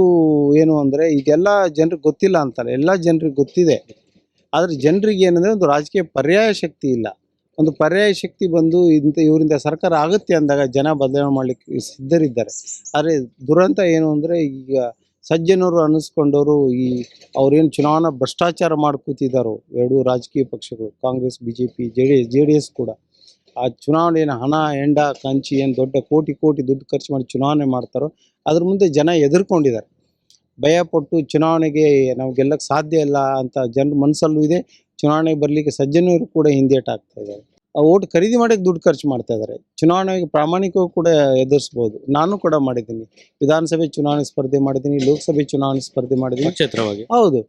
ಏನು ಅಂದರೆ ಇದೆಲ್ಲ ಜನರಿಗೆ ಗೊತ್ತಿಲ್ಲ ಅಂತಲ್ಲ. ಎಲ್ಲ ಜನರಿಗೆ ಗೊತ್ತಿದೆ. ಆದರೆ ಜನರಿಗೆ ಏನಂದರೆ ಒಂದು ರಾಜಕೀಯ ಪರ್ಯಾಯ ಶಕ್ತಿ ಇಲ್ಲ. ಒಂದು ಪರ್ಯಾಯ ಶಕ್ತಿ ಬಂದು ಇಂಥ ಇವರಿಂದ ಸರ್ಕಾರ ಆಗುತ್ತೆ ಅಂದಾಗ ಜನ ಬದಲಾವಣೆ ಮಾಡಲಿಕ್ಕೆ ಸಿದ್ಧರಿದ್ದಾರೆ. ಆದರೆ ದುರಂತ ಏನು ಅಂದರೆ ಈಗ ಸಜ್ಜನರು ಅನ್ನಿಸ್ಕೊಂಡವರು ಈ ಅವ್ರೇನು ಚುನಾವಣಾ ಭ್ರಷ್ಟಾಚಾರ ಮಾಡಿ ಕೂತಿದ್ದಾರೋ ಎರಡೂ ರಾಜಕೀಯ ಪಕ್ಷಗಳು, Congress B J P J D S J D S ಕೂಡ. ಆ ಚುನಾವಣೆ ಏನು ಹಣ, ಹೆಂಡ, ಕಂಚಿ, ಏನು ದೊಡ್ಡ ಕೋಟಿ ಕೋಟಿ ದುಡ್ಡು ಖರ್ಚು ಮಾಡಿ ಚುನಾವಣೆ ಮಾಡ್ತಾರೋ ಅದ್ರ ಮುಂದೆ ಜನ ಎದುರ್ಕೊಂಡಿದ್ದಾರೆ ಭಯಪಟ್ಟು ಚುನಾವಣೆಗೆ ನಾವು ಗೆಲ್ಲಕ್ಕೆ ಸಾಧ್ಯ ಇಲ್ಲ ಅಂತ ಜನರ ಮನಸ್ಸಲ್ಲೂ ಇದೆ. ಚುನಾವಣೆಗೆ ಬರಲಿಕ್ಕೆ ಸಜ್ಜನರು ಕೂಡ ಹಿಂದೇಟ್ ಆಗ್ತಾ ಇದ್ದಾರೆ. ಆ ಓಟ್ ಖರೀದಿ ಮಾಡೋಕ್ಕೆ ದುಡ್ಡು ಖರ್ಚು ಮಾಡ್ತಾ ಇದ್ದಾರೆ. ಚುನಾವಣೆಗೆ ಪ್ರಾಮಾಣಿಕವಾಗಿ ಕೂಡ ಎದುರಿಸ್ಬೋದು. ನಾನು ಕೂಡ ಮಾಡಿದ್ದೀನಿ. ವಿಧಾನಸಭೆ ಚುನಾವಣೆ ಸ್ಪರ್ಧೆ ಮಾಡಿದ್ದೀನಿ ಲೋಕಸಭೆ ಚುನಾವಣೆ ಸ್ಪರ್ಧೆ ಮಾಡಿದ್ದೀನಿ. ಕ್ಷೇತ್ರವಾಗಿ ಹೌದು.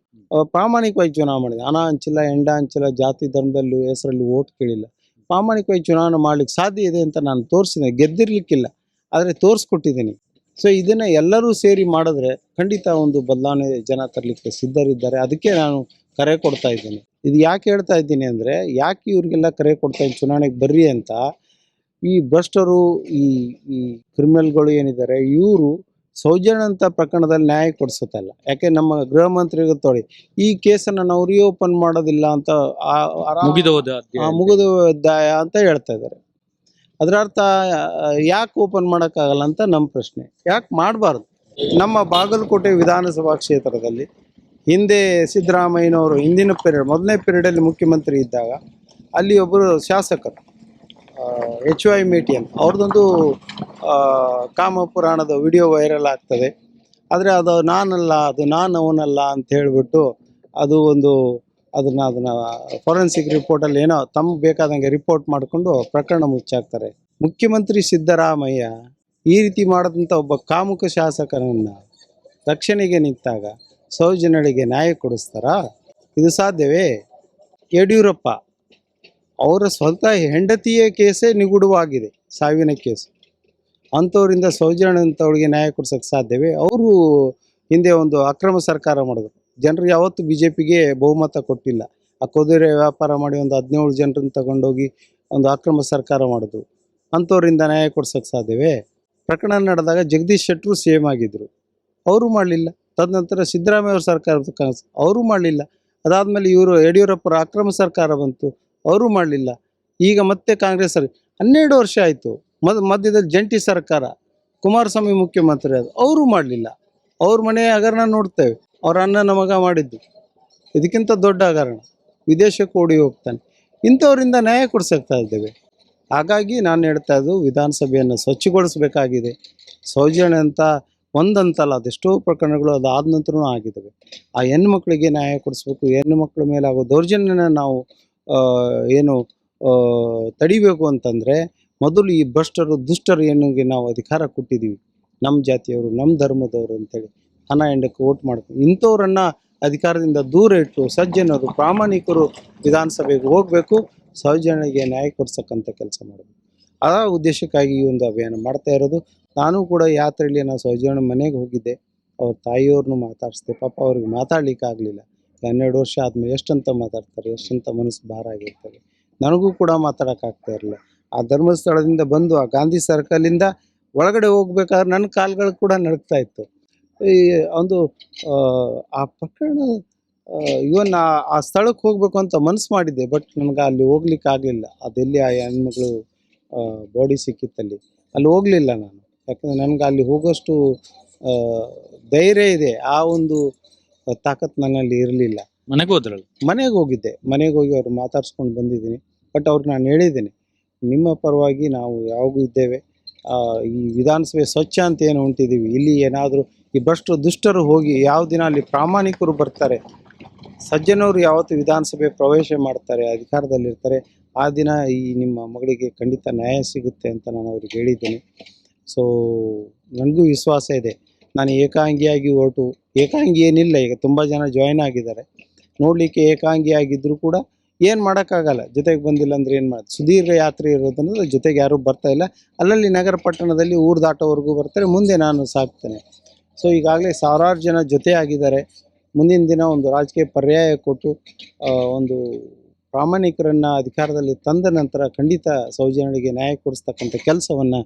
ಪ್ರಾಮಾಣಿಕವಾಗಿ ಚುನಾವಣೆ ಮಾಡಿದೆ ಹಣ ಹಂಚಿಲ್ಲ ಎಂಡ ಹಂಚಿಲ್ಲ ಜಾತಿ ಧರ್ಮದಲ್ಲೂ ಹೆಸರಲ್ಲಿ ಓಟ್ ಕೇಳಿಲ್ಲ. ಪ್ರಾಮಾಣಿಕವಾಗಿ ಚುನಾವಣೆ ಮಾಡ್ಲಿಕ್ಕೆ ಸಾಧ್ಯ ಇದೆ ಅಂತ ನಾನು ತೋರಿಸಿದೆ. ಗೆದ್ದಿರ್ಲಿಕ್ಕಿಲ್ಲ. ಆದರೆ ತೋರಿಸ್ಕೊಟ್ಟಿದ್ದೀನಿ. ಸೊ ಇದನ್ನ ಎಲ್ಲರೂ ಸೇರಿ ಮಾಡಿದ್ರೆ ಖಂಡಿತ ಒಂದು ಬದಲಾವಣೆ ಜನ ತರಲಿಕ್ಕೆ ಸಿದ್ಧರಿದ್ದಾರೆ. ಅದಕ್ಕೆ ನಾನು ಕರೆ ಕೊಡ್ತಾ ಇದ್ದೀನಿ. ಇದು ಯಾಕೆ ಹೇಳ್ತಾ ಇದ್ದೀನಿ ಅಂದರೆ ಯಾಕೆ ಇವ್ರಿಗೆಲ್ಲ ಕರೆ ಕೊಡ್ತಾ ಇದ್ದೀನಿ ಚುನಾವಣೆಗೆ ಬರ್ರಿ ಅಂತ ಈ ಭ್ರಷ್ಟರು ಈ ಈ ಕ್ರಿಮಿನಲ್ಗಳು ಏನಿದ್ದಾರೆ ಇವರು ಸೌಜನ್ಯ ಅಂತ ಪ್ರಕರಣದಲ್ಲಿ ನ್ಯಾಯ ಕೊಡಿಸುತ್ತಲ್ಲ ಯಾಕೆ ನಮ್ಮ ಗೃಹ ಮಂತ್ರಿಗೆ ತೊಳಿ ಈ ಕೇಸನ್ನು ನಾವು ರಿಓಪನ್ ಮಾಡೋದಿಲ್ಲ ಅಂತ ಮುಗಿದ ಮುಗಿದು ಅಂತ ಹೇಳ್ತಾ ಇದ್ದಾರೆ. ಅದರ ಅರ್ಥ ಯಾಕೆ ಓಪನ್ ಮಾಡೋಕ್ಕಾಗಲ್ಲ ಅಂತ ನಮ್ಮ ಪ್ರಶ್ನೆ. ಯಾಕೆ ಮಾಡಬಾರ್ದು? ನಮ್ಮ ಬಾಗಲಕೋಟೆ ವಿಧಾನಸಭಾ ಕ್ಷೇತ್ರದಲ್ಲಿ ಹಿಂದೆ ಸಿದ್ದರಾಮಯ್ಯನವರು ಹಿಂದಿನ ಪೀರಿಯಡ್ ಮೊದಲನೇ ಪೀರಿಯಡಲ್ಲಿ ಮುಖ್ಯಮಂತ್ರಿ ಇದ್ದಾಗ ಅಲ್ಲಿ ಒಬ್ಬರು ಶಾಸಕರು ಎಚ್ ವೈ ಮೇಟಿಯನ್. ಅವ್ರದ್ದೊಂದು ಕಾಮಪುರಾಣದ ವಿಡಿಯೋ ವೈರಲ್ ಆಗ್ತದೆ. ಆದರೆ ಅದು ನಾನಲ್ಲ, ಅದು ನಾನು ಅವನಲ್ಲ ಅಂತ ಹೇಳಿಬಿಟ್ಟು ಅದು ಒಂದು ಅದನ್ನು ಅದನ್ನು ರಿಪೋರ್ಟ್ ರಿಪೋರ್ಟಲ್ಲಿ ಏನೋ ತಮ್ಗೆ ಬೇಕಾದಂಗೆ ರಿಪೋರ್ಟ್ ಮಾಡಿಕೊಂಡು ಪ್ರಕರಣ ಮುಚ್ಚಾಕ್ತಾರೆ ಮುಖ್ಯಮಂತ್ರಿ ಸಿದ್ದರಾಮಯ್ಯ ಈ ರೀತಿ ಮಾಡಿದಂಥ ಒಬ್ಬ ಕಾಮುಕ ಶಾಸಕನನ್ನು ರಕ್ಷಣೆಗೆ ನಿಂತಾಗ ಸೌಜನ್ಯಗಳಿಗೆ ನ್ಯಾಯ ಕೊಡಿಸ್ತಾರಾ? ಇದು ಸಾಧ್ಯವೇ? ಯಡಿಯೂರಪ್ಪ ಅವರ ಸ್ವಂತ ಹೆಂಡತಿಯ ಕೇಸೇ ನಿಗೂಢವಾಗಿದೆ, ಸಾವಿನ ಕೇಸು. ಅಂಥವರಿಂದ ಸೌಜನ್ಯ ಅಂತವಳಿಗೆ ನ್ಯಾಯ ಕೊಡ್ಸೋಕ್ಕೆ ಸಾಧ್ಯವೇ? ಅವರು ಹಿಂದೆ ಒಂದು ಅಕ್ರಮ ಸರ್ಕಾರ ಮಾಡಿದ್ರು. ಜನರಿಗೆ ಯಾವತ್ತೂ ಬಿ ಜೆ ಪಿಗೆ ಬಹುಮತ ಕೊಟ್ಟಿಲ್ಲ. ಆ ಕುದುರೆ ವ್ಯಾಪಾರ ಮಾಡಿ ಒಂದು ಹದಿನೇಳು ಜನರನ್ನು ತಗೊಂಡೋಗಿ ಒಂದು ಅಕ್ರಮ ಸರ್ಕಾರ ಮಾಡಿದ್ರು. ಅಂಥವರಿಂದ ನ್ಯಾಯ ಕೊಡ್ಸೋಕ್ಕೆ ಸಾಧ್ಯವೇ? ಪ್ರಕರಣ ನಡೆದಾಗ ಜಗದೀಶ್ ಶೆಟ್ಟರು ಸೇಮ್ ಆಗಿದ್ದರು ಅವರು ಮಾಡಲಿಲ್ಲ. ತದನಂತರ ಸಿದ್ದರಾಮಯ್ಯ ಅವ್ರ ಕಾಂಗ್ರೆಸ್. ಅವರು ಮಾಡಲಿಲ್ಲ. ಅದಾದಮೇಲೆ ಇವರು ಯಡಿಯೂರಪ್ಪರ ಅಕ್ರಮ ಸರ್ಕಾರ ಬಂತು. ಅವರು ಮಾಡಲಿಲ್ಲ. ಈಗ ಮತ್ತೆ ಕಾಂಗ್ರೆಸ್ ಸರ್, ಹನ್ನೆರಡು ವರ್ಷ ಆಯಿತು. ಮದ್, ಮಧ್ಯದಲ್ಲಿ ಜಂಟಿ ಸರ್ಕಾರ. ಕುಮಾರಸ್ವಾಮಿ ಮುಖ್ಯಮಂತ್ರಿ ಅದು ಅವರು ಮಾಡಲಿಲ್ಲ. ಅವ್ರ ಮನೆ ಹಗರಣ ನೋಡ್ತೇವೆ. ಅವ್ರ ಅಣ್ಣನ ಮಗ ಮಾಡಿದ್ದು. ಇದಕ್ಕಿಂತ ದೊಡ್ಡ ಕಾರಣ ವಿದೇಶಕ್ಕೆ ಓಡಿ ಹೋಗ್ತಾನೆ. ಇಂಥವರಿಂದ ನ್ಯಾಯ ಕೊಡಿಸ್ತಾ ಇದ್ದೇವೆ. ಹಾಗಾಗಿ ನಾನು ಹೇಳ್ತಾ ಇದ್ದು ವಿಧಾನಸಭೆಯನ್ನು ಸ್ವಚ್ಛಗೊಳಿಸಬೇಕಾಗಿದೆ. ಸೌಜನ್ಯ ಅಂತ ಒಂದಂತಲ್ಲ, ಅದೆಷ್ಟೋ ಪ್ರಕರಣಗಳು ಅದಾದ ನಂತರನೂ ಆಗಿದ್ದಾವೆ. ಆ ಹೆಣ್ಮಕ್ಳಿಗೆ ನ್ಯಾಯ ಕೊಡಿಸ್ಬೇಕು, ಹೆಣ್ಣು ಮಕ್ಕಳ ಮೇಲೆ ಆಗೋ ದೌರ್ಜನ್ಯನ ನಾವು ಏನು ತಡಿಬೇಕು ಅಂತಂದರೆ ಮೊದಲು ಈ ಭ್ರಷ್ಟರು, ದುಷ್ಟರು ಏನಿಗೆ ನಾವು ಅಧಿಕಾರ ಕೊಟ್ಟಿದ್ದೀವಿ. ನಮ್ಮ ಜಾತಿಯವರು, ನಮ್ಮ ಧರ್ಮದವರು ಅಂತೇಳಿ. ಹಣ ಹೆಂಡಕ್ಕೆ ಓಟ್ ಮಾಡ್ತೀವಿ ಇಂಥವ್ರನ್ನ ಅಧಿಕಾರದಿಂದ ದೂರ ಇಟ್ಟು ಸಜ್ಜನರು ಪ್ರಾಮಾಣಿಕರು ವಿಧಾನಸಭೆಗೆ ಹೋಗಬೇಕು ಸಹಜನಿಗೆ ನ್ಯಾಯ ಕೊಡ್ಸಕ್ಕಂಥ ಕೆಲಸ ಮಾಡಬೇಕು. ಆ ಉದ್ದೇಶಕ್ಕಾಗಿ ಈ ಒಂದು ಅಭಿಯಾನ ಮಾಡ್ತಾ ಇರೋದು. ನಾನು ಕೂಡ ಯಾತ್ರೆಯಲ್ಲಿ ನಾನು ಸಹಜನ ಮನೆಗೆ ಹೋಗಿದ್ದೆ. ಅವ್ರ ತಾಯಿಯವ್ರನ್ನೂ ಮಾತಾಡಿಸ್ದೆ. ಪಾಪ ಅವ್ರಿಗೆ ಮಾತಾಡ್ಲಿಕ್ಕೆ ಆಗಲಿಲ್ಲ. ಹನ್ನೆರಡು ವರ್ಷ ಆದಮೇಲೆ ಎಷ್ಟಂತ ಮಾತಾಡ್ತಾರೆ, ಎಷ್ಟಂತ ಮನಸ್ಸು ಭಾರ ಆಗಿರ್ತದೆ. ನನಗೂ ಕೂಡ ಮಾತಾಡೋಕ್ಕಾಗ್ತಾ ಇರಲಿಲ್ಲ. ಆ ಧರ್ಮಸ್ಥಳದಿಂದ ಬಂದು ಆ ಗಾಂಧಿ ಸರ್ಕಲಿಂದ ಒಳಗಡೆ ಹೋಗ್ಬೇಕಾದ್ರೆ ನನ್ನ ಕಾಲುಗಳು ಕೂಡ ನಡುಕ್ತಾ ಇತ್ತು. ಈ ಒಂದು ಆ, ಪ್ರಕರಣ ಇವನ್ ಆ ಸ್ಥಳಕ್ಕೆ ಹೋಗ್ಬೇಕು ಅಂತ ಮನಸ್ಸು ಮಾಡಿದ್ದೆ ಬಟ್ ನನಗೆ ಅಲ್ಲಿ ಹೋಗ್ಲಿಕ್ಕೆ ಆಗಲಿಲ್ಲ. ಅದೆಲ್ಲಿ ಆ ಹೆಣ್ಮಗಳು ಬಾಡಿ ಸಿಕ್ಕಿತ್ತಲ್ಲಿ ಅಲ್ಲಿ ಹೋಗಲಿಲ್ಲ ನಾನು. ಯಾಕಂದರೆ ನನಗೆ ಅಲ್ಲಿ ಹೋಗೋಷ್ಟು ಧೈರ್ಯ ಇದೆ. ಆ ಒಂದು ತಾಕತ್ ನನ್ನಲ್ಲಿ ಇರಲಿಲ್ಲ. ಮನೆಗೆ ಹೋದ್ರಲ್ಲ? ಮನೆಗೆ ಹೋಗಿದ್ದೆ. ಮನೆಗೆ ಹೋಗಿ ಅವ್ರು ಮಾತಾಡ್ಸ್ಕೊಂಡು ಬಂದಿದ್ದೀನಿ. ಬಟ್ ಅವ್ರಿಗೆ ನಾನು ಹೇಳಿದ್ದೀನಿ ನಿಮ್ಮ ಪರವಾಗಿ ನಾವು ಯಾವಾಗೂ ಇದ್ದೇವೆ. ಈ ವಿಧಾನಸಭೆ ಸ್ವಚ್ಛ ಅಂತ ಏನು ಹೊಂಟಿದ್ದೀವಿ? ಇಲ್ಲಿ ಏನಾದರೂ ಈ ಬಷ್ಟು ದುಷ್ಟರು ಹೋಗಿ ಯಾವ ದಿನ ಅಲ್ಲಿ ಪ್ರಾಮಾಣಿಕರು ಬರ್ತಾರೆ, ಸಜ್ಜನವರು ಯಾವತ್ತು ವಿಧಾನಸಭೆ ಪ್ರವೇಶ ಮಾಡ್ತಾರೆ, ಅಧಿಕಾರದಲ್ಲಿರ್ತಾರೆ, ಆ ದಿನ ಈ ನಿಮ್ಮ ಮಗಳಿಗೆ ಖಂಡಿತ ನ್ಯಾಯ ಸಿಗುತ್ತೆ ಅಂತ ನಾನು ಅವ್ರಿಗೆ ಹೇಳಿದ್ದೀನಿ. ಸೊ ನನಗೂ ವಿಶ್ವಾಸ ಇದೆ. ನಾನು ಏಕಾಂಗಿಯಾಗಿ ಓಟು, ಏಕಾಂಗಿ ಏನಿಲ್ಲ, ಈಗ ತುಂಬ ಜನ ಜಾಯ್ನ್ ಆಗಿದ್ದಾರೆ. ನೋಡಲಿಕ್ಕೆ ಏಕಾಂಗಿಯಾಗಿದ್ದರೂ ಕೂಡ ಏನು ಮಾಡೋಕ್ಕಾಗಲ್ಲ, ಜೊತೆಗೆ ಬಂದಿಲ್ಲ ಅಂದರೆ ಏನು ಮಾಡೋದು ಸುದೀರ್ಘ ಯಾತ್ರೆ ಇರೋದ್ರಿಂದ ಜೊತೆಗೆ ಯಾರೂ ಬರ್ತಾ ಇಲ್ಲ. ಅಲ್ಲಲ್ಲಿ ನಗರ ಪಟ್ಟಣದಲ್ಲಿ ಊರು ದಾಟೋವರೆಗೂ ಬರ್ತಾರೆ, ಮುಂದೆ ನಾನು ಸಾಕ್ತೇನೆ. ಸೊ ಈಗಾಗಲೇ ಸಾವಿರಾರು ಜನ ಜೊತೆ ಆಗಿದ್ದಾರೆ ಮುಂದಿನ ದಿನ ಒಂದು ರಾಜಕೀಯ ಪರ್ಯಾಯ ಕೊಟ್ಟು ಒಂದು ಪ್ರಾಮಾಣಿಕರನ್ನು ಅಧಿಕಾರದಲ್ಲಿ ತಂದ ನಂತರ ಖಂಡಿತ ಸೌಜನ್ಯಗಳಿಗೆ ನ್ಯಾಯ ಕೊಡಿಸ್ತಕ್ಕಂಥ ಕೆಲಸವನ್ನು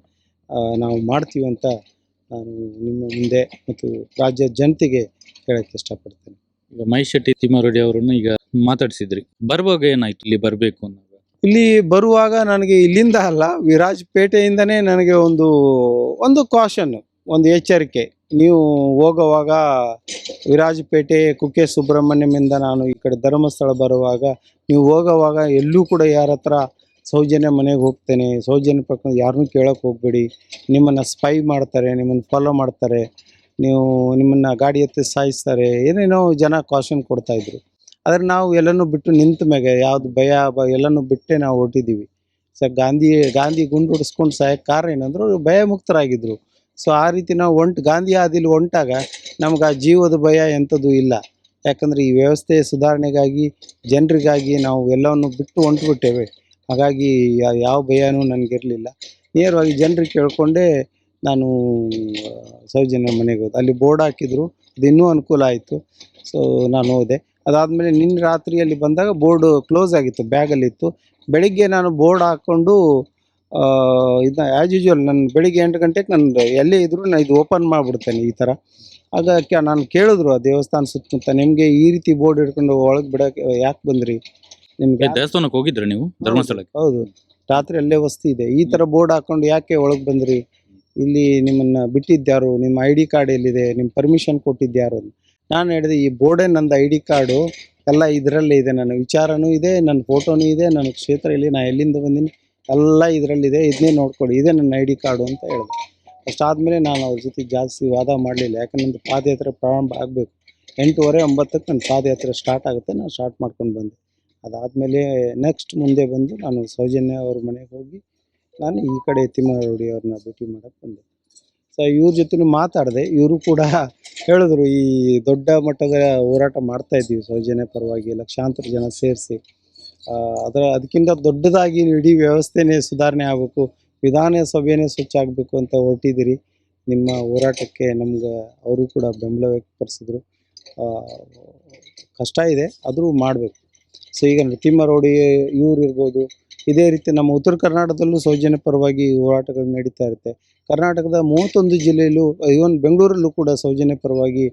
ನಾವು ಮಾಡ್ತೀವಿ ಅಂತ ನಾನು ನಿಮ್ಮ ಮುಂದೆ ಮತ್ತು ರಾಜ್ಯ ಜನತೆಗೆ ಹೇಳಕ್ಕೆ ಇಷ್ಟಪಡ್ತೇನೆ. ಈಗ ಮಹೇಶ್ ಶೆಟ್ಟಿ ತಿಮ್ಮಾರೆಡ್ಡಿ ಅವರನ್ನು ಈಗ ಮಾತಾಡಿಸಿದ್ರಿ. ಬರುವಾಗ ಏನಾಯ್ತು? ಇಲ್ಲಿ ಬರಬೇಕು ಅನ್ನೋದು. ಇಲ್ಲಿ ಬರುವಾಗ ನನಗೆ ಇಲ್ಲಿಂದ ಅಲ್ಲ ವಿರಾಜಪೇಟೆಯಿಂದನೇ ನನಗೆ ಒಂದು ಒಂದು ಕಾಷನ್ ಒಂದು ಎಚ್ಚರಿಕೆ. ನೀವು ಹೋಗುವಾಗ ವಿರಾಜಪೇಟೆ ಕುಕ್ಕೆ ಸುಬ್ರಹ್ಮಣ್ಯಮಿಂದ ನಾನು ಈ ಕಡೆ ಧರ್ಮಸ್ಥಳ ಬರುವಾಗ ನೀವು ಹೋಗುವಾಗ ಎಲ್ಲೂ ಕೂಡ ಯಾರ ಹತ್ರ ಸೌಜನ್ಯ ಮನೆಗೆ ಹೋಗ್ತೇನೆ. ಸೌಜನ್ಯ ಪ್ರಕರಣ ಯಾರನ್ನೂ ಕೇಳೋಕೆ ಹೋಗಬೇಡಿ. ನಿಮ್ಮನ್ನು ಸ್ಪೈ ಮಾಡ್ತಾರೆ, ನಿಮ್ಮನ್ನು ಫಾಲೋ ಮಾಡ್ತಾರೆ. ನೀವು ನಿಮ್ಮನ್ನು ಗಾಡಿ ಎತ್ತಿ ಸಾಯಿಸ್ತಾರೆ. ಏನೇನೋ ಜನ ಕಾಶನ್ ಕೊಡ್ತಾಯಿದ್ರು ಆದರೆ ನಾವು ಎಲ್ಲನೂ ಬಿಟ್ಟು ನಿಂತ ಮ್ಯಾಗೆ ಯಾವುದು ಭಯ ಬ ಎಲ್ಲನೂ ಬಿಟ್ಟೆ ನಾವು ಹೊರಟಿದ್ದೀವಿ ಸರ್, ಗಾಂಧಿ ಗಾಂಧಿ ಗುಂಡು ಹೊಡಿಸ್ಕೊಂಡು ಸಾಯಕ್ಕೆ ಕಾರಣ ಏನಂದ್ರೆ ಅವ್ರು ಭಯ ಮುಕ್ತರಾಗಿದ್ದರು ಸೊ ಆ ರೀತಿ ನಾವು ಒಂಟು, ಗಾಂಧಿ ಹಾದಿಲಿ ಹೊಂಟಾಗ ನಮ್ಗೆ ಆ ಜೀವದ ಭಯ ಎಂಥದ್ದು ಇಲ್ಲ. ಯಾಕಂದರೆ ಈ ವ್ಯವಸ್ಥೆ ಸುಧಾರಣೆಗಾಗಿ ಜನರಿಗಾಗಿ ನಾವು ಎಲ್ಲವನ್ನು ಬಿಟ್ಟು ಹೊಂಟ್ಬಿಟ್ಟೇವೆ. ಹಾಗಾಗಿ ಯಾವ ಭಯನೂ ನನಗಿರಲಿಲ್ಲ. ನೇರವಾಗಿ ಜನರಿಗೆ ಕೇಳಿಕೊಂಡೇ ನಾನು ಸೌಜನ್ಯ ಮನೆಗೆ ಹೋದೆ. ಅಲ್ಲಿ ಬೋರ್ಡ್ ಹಾಕಿದ್ರು, ಅದು ಇನ್ನೂ ಅನುಕೂಲ ಆಯಿತು. ಸೊ ನಾನು ಹೋದೆ. ಅದಾದಮೇಲೆ ನಿನ್ನೆ ರಾತ್ರಿಯಲ್ಲಿ ಬಂದಾಗ ಬೋರ್ಡು ಕ್ಲೋಸ್ ಆಗಿತ್ತು, ಬ್ಯಾಗಲ್ಲಿತ್ತು. ಬೆಳಿಗ್ಗೆ ನಾನು ಬೋರ್ಡ್ ಹಾಕ್ಕೊಂಡು ಇದನ್ನ ಆ್ಯಸ್ ಯೂಶ್ವಲ್ ನಾನು ಬೆಳಿಗ್ಗೆ ಎಂಟು ಗಂಟೆಗೆ ನಾನು ಎಲ್ಲೇ ಇದ್ದರೂ ನಾನು ಇದು ಓಪನ್ ಮಾಡಿಬಿಡ್ತೇನೆ ಈ ಥರ ಅದಕ್ಕೆ ನಾನು ಕೇಳಿದ್ರು ಆ ದೇವಸ್ಥಾನ ಸುತ್ತಮುತ್ತ ನಿಮಗೆ ಈ ರೀತಿ ಬೋರ್ಡ್ ಹಿಡ್ಕೊಂಡು ಒಳಗೆ ಬಿಡೋಕೆ ಯಾಕೆ ಬಂದ್ರಿ? ನಿಮ್ಗೆ ದೇವಸ್ಥಾನಕ್ಕೆ ಹೋಗಿದ್ರೆ ನೀವು? ಧರ್ಮಸ್ಥಳಕ್ಕೆ? ಹೌದು. ರಾತ್ರಿ ಅಲ್ಲೇ ವಸ್ತಿ ಇದೆ. ಈ ಥರ ಬೋರ್ಡ್ ಹಾಕೊಂಡು ಯಾಕೆ ಒಳಗೆ ಬಂದ್ರಿ? ಇಲ್ಲಿ ನಿಮ್ಮನ್ನು ಬಿಟ್ಟಿದ್ಯಾರು ನಿಮ್ಮ ಐ ಡಿ ಕಾರ್ಡ್ ಎಲ್ಲಿದೆ? ನಿಮ್ಮ ಪರ್ಮಿಷನ್ ಕೊಟ್ಟಿದ್ಯಾರು ಅಂತ. ನಾನು ಹೇಳಿದೆ ಈ ಬೋರ್ಡೇ ನಂದು ಐ ಡಿ ಕಾರ್ಡು ಎಲ್ಲ ಇದರಲ್ಲೇ ಇದೆ. ನನ್ನ ವಿಚಾರನೂ ಇದೆ ನನ್ನ ಫೋಟೋನೂ ಇದೆ ನನ್ನ ಕ್ಷೇತ್ರ ಇಲ್ಲಿ ನಾ ಎಲ್ಲಿಂದ ಬಂದೀನಿ? ಎಲ್ಲ ಇದರಲ್ಲಿದೆ. ಇದನ್ನೇ ನೋಡ್ಕೊಳ್ಳಿ. ಇದೇ ನನ್ನ ಐ ಡಿ ಕಾರ್ಡು ಅಂತ ಹೇಳಿದೆ. ಅಷ್ಟಾದಮೇಲೆ ನಾನು ಅವ್ರ ಜೊತೆ ಜಾಸ್ತಿ ವಾದ ಮಾಡಲಿಲ್ಲ. ಯಾಕಂದ್ರೆ ನಂದು ಪಾದಯಾತ್ರೆ ಪ್ರಾರಂಭ ಆಗಬೇಕು. ಎಂಟೂವರೆ, ಒಂಬತ್ತಕ್ಕೆ ನನ್ನ ಪಾದಯಾತ್ರೆ ಸ್ಟಾರ್ಟ್ ಆಗುತ್ತೆ. ನಾನು ಸ್ಟಾರ್ಟ್ ಮಾಡ್ಕೊಂಡು ಬಂದೆ. ಅದಾದಮೇಲೆ ನೆಕ್ಸ್ಟ್ ಮುಂದೆ ಬಂದು ನಾನು ಸೌಜನ್ಯ ಅವ್ರ ಮನೆಗೆ ಹೋಗಿ ನಾನು ಈ ಕಡೆ ತಿಮ್ಮರೌಡಿ ಅವ್ರನ್ನ ಭೇಟಿ ಮಾಡಕ್ಕೆ ಬಂದೆ. ಸೊ ಇವ್ರ ಜೊತೆನೂ ಮಾತಾಡಿದೆ. ಇವರು ಕೂಡ ಹೇಳಿದ್ರು, ಈ ದೊಡ್ಡ ಮಟ್ಟದ ಹೋರಾಟ ಮಾಡ್ತಾ ಇದ್ದೀವಿ ಸೌಜನ್ಯ ಪರವಾಗಿ. ಲಕ್ಷಾಂತರ ಜನ ಸೇರಿಸಿ. ಅದರ ಅದಕ್ಕಿಂತ ದೊಡ್ಡದಾಗಿ ಇಡೀ ವ್ಯವಸ್ಥೆನೇ ಸುಧಾರಣೆ ಆಗಬೇಕು, ವಿಧಾನಸಭೆನೇ ಸ್ವಚ್ಛ ಆಗಬೇಕು ಅಂತ ಹೊರಟಿದ್ದೀರಿ. ನಿಮ್ಮ ಹೋರಾಟಕ್ಕೆ ನಮ್ಗೆ ಅವರು ಕೂಡ ಬೆಂಬಲ ವ್ಯಕ್ತಪಡಿಸಿದ್ರು. ಕಷ್ಟ ಇದೆ, ಆದರೂ ಮಾಡಬೇಕು. ಸೊ ಈಗ ನರಸಿಂಹರೋಡಿ ಇವ್ರು ಇರ್ಬೋದು, ಇದೇ ರೀತಿ ನಮ್ಮ ಉತ್ತರ ಕರ್ನಾಟಕದಲ್ಲೂ ಸೌಜನ್ಯ ಪರವಾಗಿ ಹೋರಾಟಗಳು ನಡೀತಾ ಇರುತ್ತೆ. ಕರ್ನಾಟಕದ ಮೂವತ್ತೊಂದು ಜಿಲ್ಲೆಯಲ್ಲೂ ಇವನ್ ಬೆಂಗಳೂರಲ್ಲೂ ಕೂಡ ಸೌಜನ್ಯ ಪರವಾಗಿ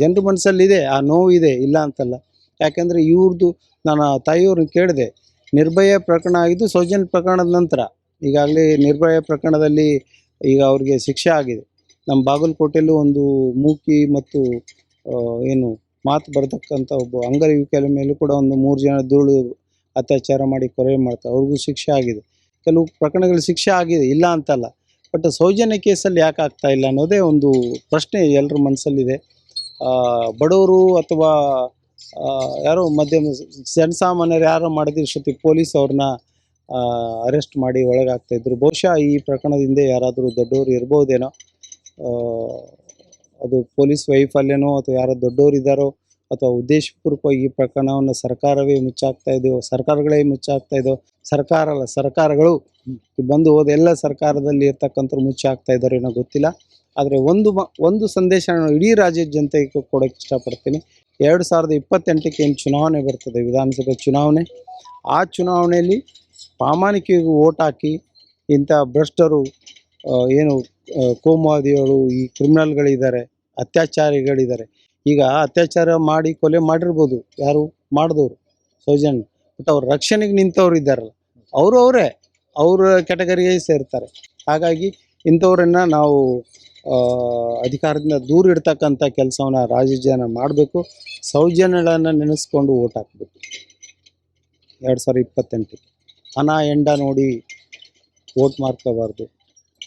ಜನರ ಮನಸ್ಸಲ್ಲಿದೆ, ಆ ನೋವು ಇದೆ, ಇಲ್ಲ ಅಂತಲ್ಲ. ಯಾಕೆಂದರೆ ಇವ್ರದ್ದು ನಾನು ತಾಯಿಯವ್ರನ್ನ ಕೇಳಿದೆ, ನಿರ್ಭಯ ಪ್ರಕರಣ ಆಗಿದ್ದು ಸೌಜನ್ಯ ಪ್ರಕರಣದ ನಂತರ. ಈಗಾಗಲೇ ನಿರ್ಭಯ ಪ್ರಕರಣದಲ್ಲಿ ಈಗ ಅವ್ರಿಗೆ ಶಿಕ್ಷೆ ಆಗಿದೆ. ನಮ್ಮ ಬಾಗಲಕೋಟೆಯಲ್ಲೂ ಒಂದು ಮೂಕಿ ಮತ್ತು ಏನು ಮಾತು ಬರ್ತಕ್ಕಂಥ ಒಬ್ಬ ಅಂಗವಿಕಲ ಮೇಲೂ ಕೂಡ ಒಂದು ಮೂರು ಜನ ಧೂಳು ಅತ್ಯಾಚಾರ ಮಾಡಿ ಕೊಲೆ ಮಾಡ್ತಾರೆ ಅವ್ರಿಗೂ ಶಿಕ್ಷೆ ಆಗಿದೆ. ಕೆಲವು ಪ್ರಕರಣಗಳು ಶಿಕ್ಷೆ ಆಗಿದೆ, ಇಲ್ಲ ಅಂತಲ್ಲ. ಬಟ್ ಸೌಜನ್ಯ ಕೇಸಲ್ಲಿ ಯಾಕೆ ಆಗ್ತಾ ಇಲ್ಲ ಅನ್ನೋದೇ ಒಂದು ಪ್ರಶ್ನೆ ಎಲ್ಲರ ಮನಸ್ಸಲ್ಲಿದೆ. ಬಡವರು ಅಥವಾ ಯಾರೋ ಮಧ್ಯಮ ಜನಸಾಮಾನ್ಯರು ಯಾರೋ ಮಾಡಿದ್ರು ಇಷ್ಟೊತ್ತಿ ಪೊಲೀಸ್ ಅವ್ರನ್ನ ಅರೆಸ್ಟ್ ಮಾಡಿ ಒಳಗಾಗ್ತಾ ಇದ್ರು. ಬಹುಶಃ ಈ ಪ್ರಕರಣದಿಂದ ಯಾರಾದರೂ ದೊಡ್ಡವರು ಇರ್ಬೋದೇನೋ. ಅದು ಪೊಲೀಸ್ ವೈಫಲ್ಯನೋ ಅಥವಾ ಯಾರೋ ದೊಡ್ಡವರು ಇದ್ದಾರೋ ಅಥವಾ ಉದ್ದೇಶಪೂರ್ವಕವಾಗಿ ಈ ಪ್ರಕರಣವನ್ನು ಸರ್ಕಾರವೇ ಮುಚ್ಚಾಕ್ತಾ ಇದೆಯೋ, ಸರ್ಕಾರಗಳೇ ಮುಚ್ಚಾಕ್ತಾ ಇದೆಯೋ, ಸರ್ಕಾರ ಅಲ್ಲ, ಸರ್ಕಾರಗಳು ಬಂದು ಹೋದ ಎಲ್ಲ ಸರ್ಕಾರದಲ್ಲಿ ಇರ್ತಕ್ಕಂಥವ್ರು ಮುಚ್ಚಾಕ್ತಾ ಇದ್ದಾರೋ ಏನೋ ಗೊತ್ತಿಲ್ಲ. ಆದರೆ ಒಂದು ಒಂದು ಸಂದೇಶ ನಾನು ಇಡೀ ರಾಜ್ಯದ ಜನತೆಗೆ ಕೊಡೋಕ್ಕೆ ಇಷ್ಟಪಡ್ತೀನಿ. ಎರಡು ಸಾವಿರದ ಇಪ್ಪತ್ತೆಂಟಕ್ಕೆ ಏನು ಚುನಾವಣೆ ಬರ್ತದೆ, ವಿಧಾನಸಭೆ ಚುನಾವಣೆ. ಆ ಚುನಾವಣೆಯಲ್ಲಿ ಪ್ರಾಮಾಣಿಕೆಗೂ ಓಟ್ ಹಾಕಿ ಇಂಥ ಭ್ರಷ್ಟರು ಏನು ಕೋಮುವಾದಿಗಳು, ಈ ಕ್ರಿಮಿನಲ್ಗಳಿದ್ದಾರೆ ಅತ್ಯಾಚಾರಿಗಳಿದ್ದಾರೆ. ಈಗ ಅತ್ಯಾಚಾರ ಮಾಡಿ ಕೊಲೆ ಮಾಡಿರ್ಬೋದು, ಯಾರು ಮಾಡಿದವರು ಸೌಜನ್ ಬಟ್ ಅವ್ರ ರಕ್ಷಣೆಗೆ ನಿಂತವ್ರು ಇದ್ದಾರಲ್ಲ, ಅವರು ಅವರೇ, ಅವರ ಕ್ಯಾಟಗರಿಗೆ ಸೇರ್ತಾರೆ. ಹಾಗಾಗಿ ಇಂಥವ್ರನ್ನ ನಾವು ಅಧಿಕಾರದಿಂದ ದೂರ ಇಡ್ತಕ್ಕಂಥ ಕೆಲಸವನ್ನ ರಾಜ್ಯ ಮಾಡಬೇಕು. ಸೌಜನ್ಯಗಳನ್ನು ನೆನೆಸ್ಕೊಂಡು ಓಟ್ ಹಾಕಬೇಕು. ಎರಡು ಸಾವಿರದ ಇಪ್ಪತ್ತೆಂಟಕ್ಕೆ. ಹಣ, ಎಂಡ ನೋಡಿ ಓಟ್ ಮಾಡ್ಕೋಬಾರ್ದು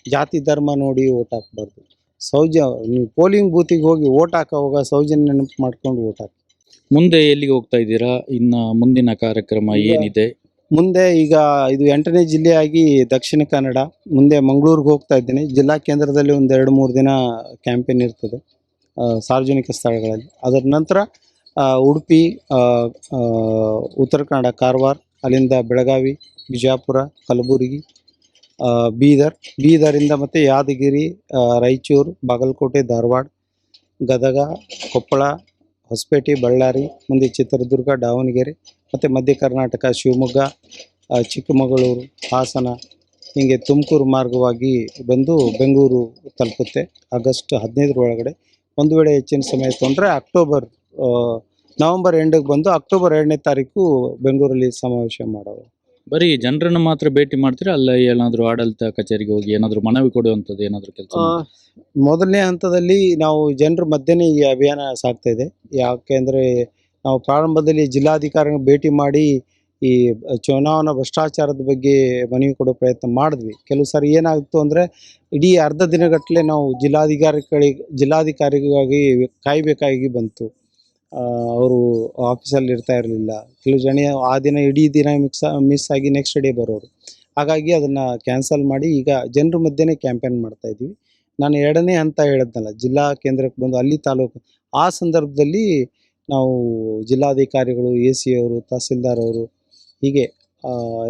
ಜಾತಿ, ಧರ್ಮ ನೋಡಿ ಓಟ್ ಹಾಕ್ಬಾರ್ದು. ಸೌಜ ನೀವು ಪೋಲಿಂಗ್ ಬೂತಿಗೆ ಹೋಗಿ ಓಟ್ ಹಾಕೋವಾಗ ಸೌಜನ್ಯ ನೆನಪು ಮಾಡ್ಕೊಂಡು ಓಟ್ ಹಾಕಿ. ಮುಂದೆ ಎಲ್ಲಿಗೆ ಹೋಗ್ತಾ ಇದ್ದೀರಾ? ಇನ್ನ ಮುಂದಿನ ಕಾರ್ಯಕ್ರಮ ಏನಿದೆ? ಮುಂದೆ ಈಗ ಇದು ಎಂಟನೇ ಜಿಲ್ಲೆಯಾಗಿ ದಕ್ಷಿಣ ಕನ್ನಡ, ಮುಂದೆ ಮಂಗಳೂರಿಗೆ ಹೋಗ್ತಾ ಇದ್ದೀನಿ. ಜಿಲ್ಲಾ ಕೇಂದ್ರದಲ್ಲಿ ಒಂದು ಎರಡು ಮೂರು ದಿನ ಕ್ಯಾಂಪೇನ್ ಇರ್ತದೆ ಸಾರ್ವಜನಿಕ ಸ್ಥಳಗಳಲ್ಲಿ. ಅದರ ನಂತರ ಉಡುಪಿ ಉತ್ತರ ಕನ್ನಡ, ಕಾರವಾರ, ಅಲ್ಲಿಂದ ಬೆಳಗಾವಿ, ಬಿಜಾಪುರ, ಕಲಬುರಗಿ ಬೀದರ್. ಬೀದರಿಂದ ಮತ್ತು ಯಾದಗಿರಿ ರಾಯಚೂರು, ಬಾಗಲಕೋಟೆ, ಧಾರವಾಡ, ಗದಗ, ಕೊಪ್ಪಳ ಹೊಸಪೇಟೆ, ಬಳ್ಳಾರಿ, ಮುಂದೆ ಚಿತ್ರದುರ್ಗ, ದಾವಣಗೆರೆ, ಮತ್ತು ಮಧ್ಯ ಕರ್ನಾಟಕ, ಶಿವಮೊಗ್ಗ ಚಿಕ್ಕಮಗಳೂರು, ಹಾಸನ, ಹೀಗೆ ತುಮಕೂರು ಮಾರ್ಗವಾಗಿ ಬಂದು ಬೆಂಗಳೂರು ತಲುಪುತ್ತೆ. ಆಗಸ್ಟ್ ಹದಿನೈದರ ಒಳಗಡೆ. ಒಂದು ವೇಳೆ ಹೆಚ್ಚಿನ ಸಮಯ ತೊಂದರೆ ಅಕ್ಟೋಬರ್ ನವಂಬರ್ ಎಂಡಿಗೆ ಬಂದು ಅಕ್ಟೋಬರ್ ಎರಡನೇ ತಾರೀಕು ಬೆಂಗಳೂರಲ್ಲಿ ಸಮಾವೇಶ ಮಾಡೋದು ಬರೀ ಜನರನ್ನು ಮಾತ್ರ ಭೇಟಿ ಮಾಡ್ತೀರಾ? ಅಲ್ಲ ಏನಾದರೂ ಆಡಳಿತ ಕಚೇರಿಗೆ ಹೋಗಿ ಏನಾದರೂ ಮನವಿ ಕೊಡುವಂಥದ್ದು ಏನಾದರೂ ಕೆಲಸ ಮೊದಲನೇ ಹಂತದಲ್ಲಿ ನಾವು ಜನರ ಮಧ್ಯನೇ ಈ ಅಭಿಯಾನ ಸಾಗ್ತಾ ಇದೆ. ಯಾಕೆಂದರೆ ನಾವು ಪ್ರಾರಂಭದಲ್ಲಿ ಜಿಲ್ಲಾಧಿಕಾರಿನ ಭೇಟಿ ಮಾಡಿ ಈ ಚುನಾವಣಾ ಭ್ರಷ್ಟಾಚಾರದ ಬಗ್ಗೆ ಮನವಿ ಕೊಡೋ ಪ್ರಯತ್ನ ಮಾಡಿದ್ವಿ. ಕೆಲವು ಸಾರಿ ಏನಾಗ್ತು ಅಂದರೆ ಇಡೀ ಅರ್ಧ ದಿನಗಟ್ಟಲೆ ನಾವು ಜಿಲ್ಲಾಧಿಕಾರಿಗಳಿಗೆ ಜಿಲ್ಲಾಧಿಕಾರಿಗಾಗಿ ಕಾಯಬೇಕಾಗಿ ಬಂತು. ಅವರು ಆಫೀಸಲ್ಲಿ ಇರ್ತಾ ಇರಲಿಲ್ಲ. ಕೆಲವು ಜನ ಆ ದಿನ ಇಡೀ ದಿನ ಮಿಕ್ಸ್ ಮಿಸ್ ಆಗಿ ನೆಕ್ಸ್ಟ್ ಡೇ ಬರೋರು. ಹಾಗಾಗಿ ಅದನ್ನು ಕ್ಯಾನ್ಸಲ್ ಮಾಡಿ ಈಗ ಜನರ ಮಧ್ಯೆನೇ ಕ್ಯಾಂಪೇನ್ ಮಾಡ್ತಾ ಇದ್ದೀವಿ. ನಾನು ಎರಡನೇ ಹಂತ ಹೇಳಿದ್ನಲ್ಲ, ಜಿಲ್ಲಾ ಕೇಂದ್ರಕ್ಕೆ ಬಂದು ಅಲ್ಲಿ ತಾಲೂಕು, ಆ ಸಂದರ್ಭದಲ್ಲಿ ನಾವು ಜಿಲ್ಲಾಧಿಕಾರಿಗಳು ಎ ಸಿ ಅವರು, ತಹಸೀಲ್ದಾರ್ ಅವರು ಹೀಗೆ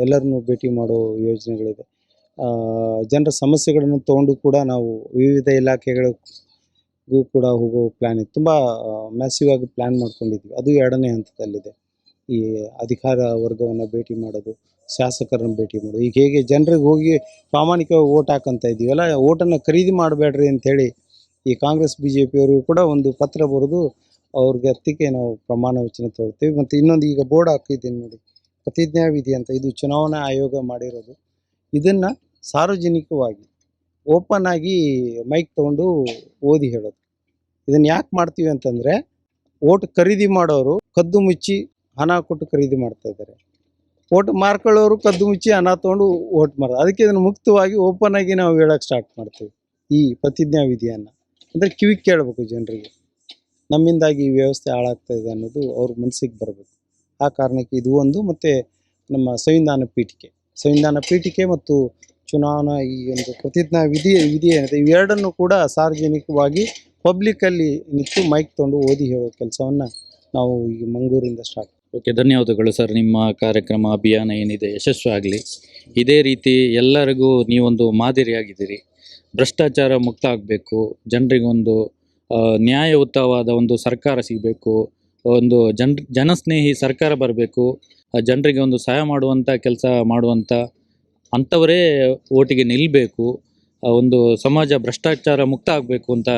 ಎಲ್ಲರನ್ನೂ ಭೇಟಿ ಮಾಡೋ ಯೋಜನೆಗಳಿದೆ. ಜನರ ಸಮಸ್ಯೆಗಳನ್ನು ತಗೊಂಡು ಕೂಡ ನಾವು ವಿವಿಧ ಇಲಾಖೆಗಳಿಗೂ ಕೂಡ ಹೋಗೋ ಪ್ಲ್ಯಾನ್ ಇತ್ತು. ತುಂಬ ಮ್ಯಾಸಿವ್ ಆಗಿ ಪ್ಲ್ಯಾನ್ ಮಾಡ್ಕೊಂಡಿದ್ವಿ. ಅದು ಎರಡನೇ ಹಂತದಲ್ಲಿದೆ. ಈ ಅಧಿಕಾರ ವರ್ಗವನ್ನು ಭೇಟಿ ಮಾಡೋದು, ಶಾಸಕರನ್ನು ಭೇಟಿ ಮಾಡೋದು. ಈಗ ಹೇಗೆ ಜನರಿಗೆ ಹೋಗಿ ಪ್ರಾಮಾಣಿಕವಾಗಿ ಓಟ್ ಹಾಕಂತ ಇದ್ದೀವಲ್ಲ ಓಟನ್ನು ಖರೀದಿ ಮಾಡಬೇಡ್ರಿ ಅಂಥೇಳಿ ಈ ಕಾಂಗ್ರೆಸ್ ಬಿ ಜೆ ಪಿಯವರು ಕೂಡ ಒಂದು ಪತ್ರ ಬರೆದು ಅವ್ರಿಗೆ ಹತ್ತಿಗೆ ನಾವು ಪ್ರಮಾಣ ವಚನ ತೋರ್ತೀವಿ. ಮತ್ತು ಇನ್ನೊಂದು ಈಗ ಬೋರ್ಡ್ ಹಾಕಿದ್ದೀನಿ ನೋಡಿ. ಪ್ರತಿಜ್ಞಾವಿಧಿ ಅಂತ. ಇದು ಚುನಾವಣಾ ಆಯೋಗ ಮಾಡಿರೋದು. ಇದನ್ನು ಸಾರ್ವಜನಿಕವಾಗಿ ಓಪನ್ ಆಗಿ ಮೈಕ್ ತಗೊಂಡು ಓದಿ ಹೇಳೋದು. ಇದನ್ನ ಯಾಕೆ ಮಾಡ್ತೀವಿ ಅಂತಂದರೆ, ಓಟ್ ಖರೀದಿ ಮಾಡೋರು ಕದ್ದು ಮುಚ್ಚಿ ಹಣ ಕೊಟ್ಟು ಖರೀದಿ ಮಾಡ್ತಾ ಇದ್ದಾರೆ. ಓಟ್ ಮಾರ್ಕೊಳ್ಳೋರು ಕದ್ದು ಮುಚ್ಚಿ ಹಣ ತಗೊಂಡು ಓಟ್ ಮಾಡೋದು ಅದಕ್ಕೆ ಇದನ್ನು ಮುಕ್ತವಾಗಿ ಓಪನ್ ಆಗಿ ನಾವು ಹೇಳೋಕೆ ಸ್ಟಾರ್ಟ್ ಮಾಡ್ತೀವಿ ಈ ಪ್ರತಿಜ್ಞಾ ವಿಧಿಯನ್ನು. ಅಂದರೆ ಕಿವಿಗೆ ಕೇಳಬೇಕು ಜನರಿಗೆ. ನಮ್ಮಿಂದಾಗಿ ಈ ವ್ಯವಸ್ಥೆ ಹಾಳಾಗ್ತಾ ಇದೆ ಅನ್ನೋದು ಅವ್ರ ಮನಸ್ಸಿಗೆ ಬರಬೇಕು. ಆ ಕಾರಣಕ್ಕೆ ಇದು ಒಂದು ಮತ್ತು ನಮ್ಮ ಸಂವಿಧಾನ ಪೀಠಿಕೆ. ಸಂವಿಧಾನ ಪೀಠಿಕೆ ಮತ್ತು ಚುನಾವಣಾ ಈ ಒಂದು ಪ್ರತಿಜ್ಞಾ ವಿಧಿ ವಿಧಿ ಏನಿದೆ ಇವೆರಡನ್ನು ಕೂಡ ಸಾರ್ವಜನಿಕವಾಗಿ ಪಬ್ಲಿಕ್ಕಲ್ಲಿ ನಿಂತು ಮೈಕ್ ತೊಗೊಂಡು ಓದಿ ಹೇಳೋ ಕೆಲಸವನ್ನು ನಾವು ಈ ಮಂಗಳೂರಿಂದ ಸ್ಟಾರ್ಟ್ ಓಕೆ ಧನ್ಯವಾದಗಳು ಸರ್ ನಿಮ್ಮ ಕಾರ್ಯಕ್ರಮ, ಅಭಿಯಾನ ಏನಿದೆ ಯಶಸ್ವಿ ಆಗಲಿ. ಇದೇ ರೀತಿ ಎಲ್ಲರಿಗೂ ನೀವೊಂದು ಮಾದರಿಯಾಗಿದ್ದೀರಿ. ಭ್ರಷ್ಟಾಚಾರ ಮುಕ್ತ ಆಗಬೇಕು. ಜನರಿಗೊಂದು ನ್ಯಾಯಯುತವಾದ ಒಂದು ಸರ್ಕಾರ ಸಿಗಬೇಕು. ಒಂದು ಜನ, ಜನಸ್ನೇಹಿ ಸರ್ಕಾರ ಬರಬೇಕು. ಜನರಿಗೆ ಒಂದು ಸಹಾಯ ಮಾಡುವಂಥ ಕೆಲಸ ಮಾಡುವಂಥ ಅಂಥವರೇ ಓಟಿಗೆ ನಿಲ್ಲಬೇಕು ಒಂದು ಸಮಾಜ ಭ್ರಷ್ಟಾಚಾರ ಮುಕ್ತ ಆಗಬೇಕು ಅಂತ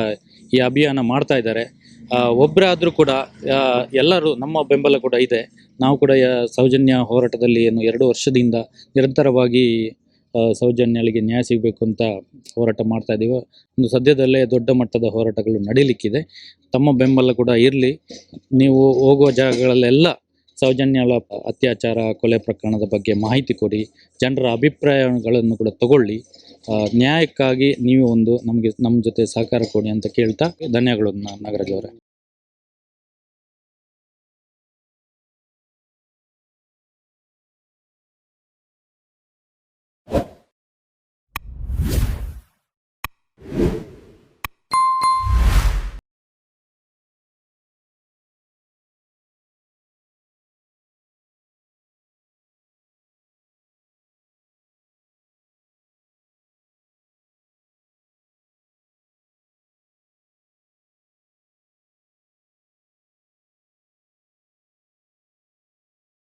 ಈ ಅಭಿಯಾನ ಮಾಡ್ತಾ ಇದ್ದಾರೆ. ಒಬ್ಬರಾದರೂ ಕೂಡ ಎಲ್ಲರೂ ನಮ್ಮ ಬೆಂಬಲ ಕೂಡ ಇದೆ. ನಾವು ಕೂಡ ಸೌಜನ್ಯ ಹೋರಾಟದಲ್ಲಿ ಏನು ಎರಡು ವರ್ಷದಿಂದ ನಿರಂತರವಾಗಿ ಸೌಜನ್ಯಗಳಿಗೆ ನ್ಯಾಯ ಸಿಗಬೇಕು ಅಂತ ಹೋರಾಟ ಮಾಡ್ತಾ ಇದ್ದೀವಿ ಒಂದು ಸದ್ಯದಲ್ಲೇ ದೊಡ್ಡ ಮಟ್ಟದ ಹೋರಾಟಗಳು ನಡೀಲಿಕ್ಕಿದೆ. ತಮ್ಮ ಬೆಂಬಲ ಕೂಡ ಇರಲಿ. ನೀವು ಹೋಗುವ ಜಾಗಗಳಲ್ಲೆಲ್ಲ ಸೌಜನ್ಯಳ ಅತ್ಯಾಚಾರ, ಕೊಲೆ ಪ್ರಕರಣದ ಬಗ್ಗೆ ಮಾಹಿತಿ ಕೊಡಿ, ಜನರ ಅಭಿಪ್ರಾಯಗಳನ್ನು ಕೂಡ ತಗೊಳ್ಳಿ. ನ್ಯಾಯಕ್ಕಾಗಿ ನೀವು ಒಂದು ನಮಗೆ ನಮ್ಮ ಜೊತೆ ಸಹಕಾರ ಕೊಡಿ ಅಂತ ಕೇಳ್ತಾ ಧನ್ಯಗಳು ನಾಗರಾಜ್ ಅವರೇ.